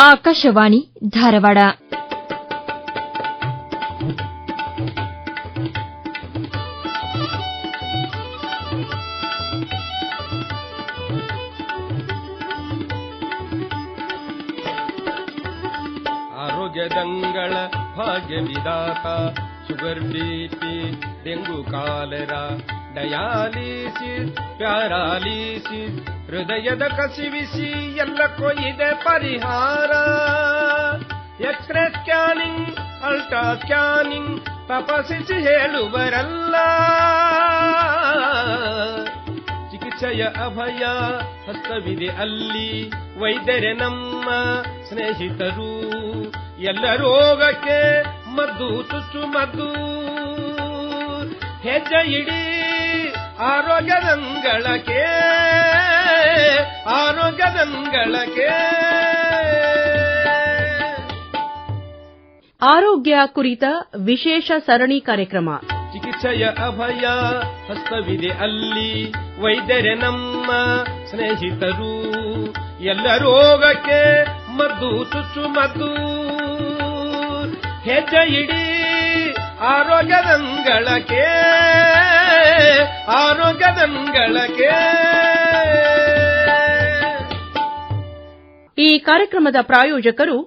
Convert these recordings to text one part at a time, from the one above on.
ಆಕಾಶವಾಣಿ ಧಾರವಾಡ ಆರೋಗ್ಯದಂಗಳ Bhagya Vidhata sugar BP dengue cholera dialysis paralysis ಹೃದಯದ ಕಸಿವಿಸಿ ಎಲ್ಲಕ್ಕೂ ಇದೆ ಪರಿಹಾರ. X ray scanning ultra scanning ತಪಾಸಿಸಿ ಹೇಳುವರಲ್ಲ. ಚಿಕಿತ್ಸೆಯ ಅಭಯ ಹಸ್ತವಿದೆ ಅಲ್ಲಿ, ವೈದ್ಯರೆ ನಮ್ಮ ಸ್ನೇಹಿತರು. ಎಲ್ಲ ರೋಗಕ್ಕೆ ಮದ್ದು ಚುಚ್ಚು ಮದ್ದು. ಹೆಜ್ಜೆ ಇಡಿ ಆರೋಗ್ಯದಂಗಳಕ್ಕೆ ಆರೋಗ್ಯದಂಗಳಕ್ಕೆ. ಆರೋಗ್ಯ ಕುರಿತ ವಿಶೇಷ ಸರಣಿ ಕಾರ್ಯಕ್ರಮ. ಚಿಕಿತ್ಸೆಯ ಅಭಯ ಹಸ್ತವಿದೆ ಅಲ್ಲಿ. ವೈದ್ಯರೇ ನಮ್ಮ ಸ್ನೇಹಿತರು. ಎಲ್ಲ ರೋಗಕ್ಕೆ ಮದ್ದು ಚುಚ್ಚು ಮದ್ದು. ಹೆಜ್ಜೆ ಇಡಿ ಆರೋಗ್ಯದಂಗಳಕ್ಕೆ. ಆರೋಗ್ಯದಂಗಳಕ್ಕೆ. ಈ ಕಾರ್ಯಕ್ರಮದ ಪ್ರಾಯೋಜಕರು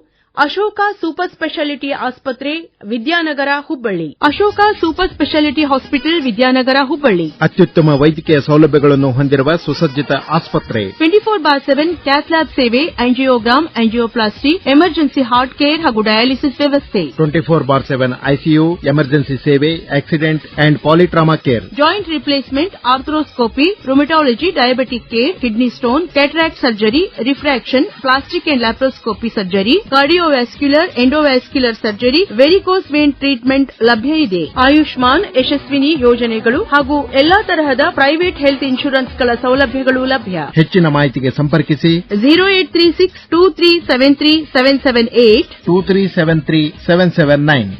ಅಶೋಕ ಸೂಪರ್ ಸ್ಪೆಷಾಲಿಟಿ ಆಸ್ಪತ್ರೆ Vidyanagar Hubballi. Ashoka super speciality hospital Vidyanagar Hubballi. ಅತ್ಯುತ್ತಮ ವೈದ್ಯಕೀಯ ಸೌಲಭ್ಯಗಳನ್ನು ಹೊಂದಿರುವ ಸುಸಜ್ಜಿತ ಆಸ್ಪತ್ರೆ. Twenty four bar seven cath lab ಸೇವೆ angiogram angioplasty emergency heart care ಹಾಗೂ ಡಯಾಲಿಸಿಸ್ ವ್ಯವಸ್ಥೆ. Twenty four bar seven ICU emergency ಸೇವೆ accident and polytrauma care joint replacement arthroscopy rheumatology diabetic care kidney stone cataract surgery refraction plastic and laparoscopy surgery cardiovascular endovascular surgery varicose vein treatment ಲಭ್ಯ ಇದೆ ಆಯುಷ್ಮಾನ್ ಯಶಸ್ವಿನಿ ಯೋಜನೆಗಳು ಹಾಗೂ ಎಲ್ಲಾ ತರಹದ private health ಇನ್ಶೂರೆನ್ಸ್ಗಳ ಸೌಲಭ್ಯಗಳು ಲಭ್ಯ. ಹೆಚ್ಚಿನ ಮಾಹಿತಿಗೆ ಸಂಪರ್ಕಿಸಿ. Zero eight three six two three seven three seven seven eight two three seven three seven seven nine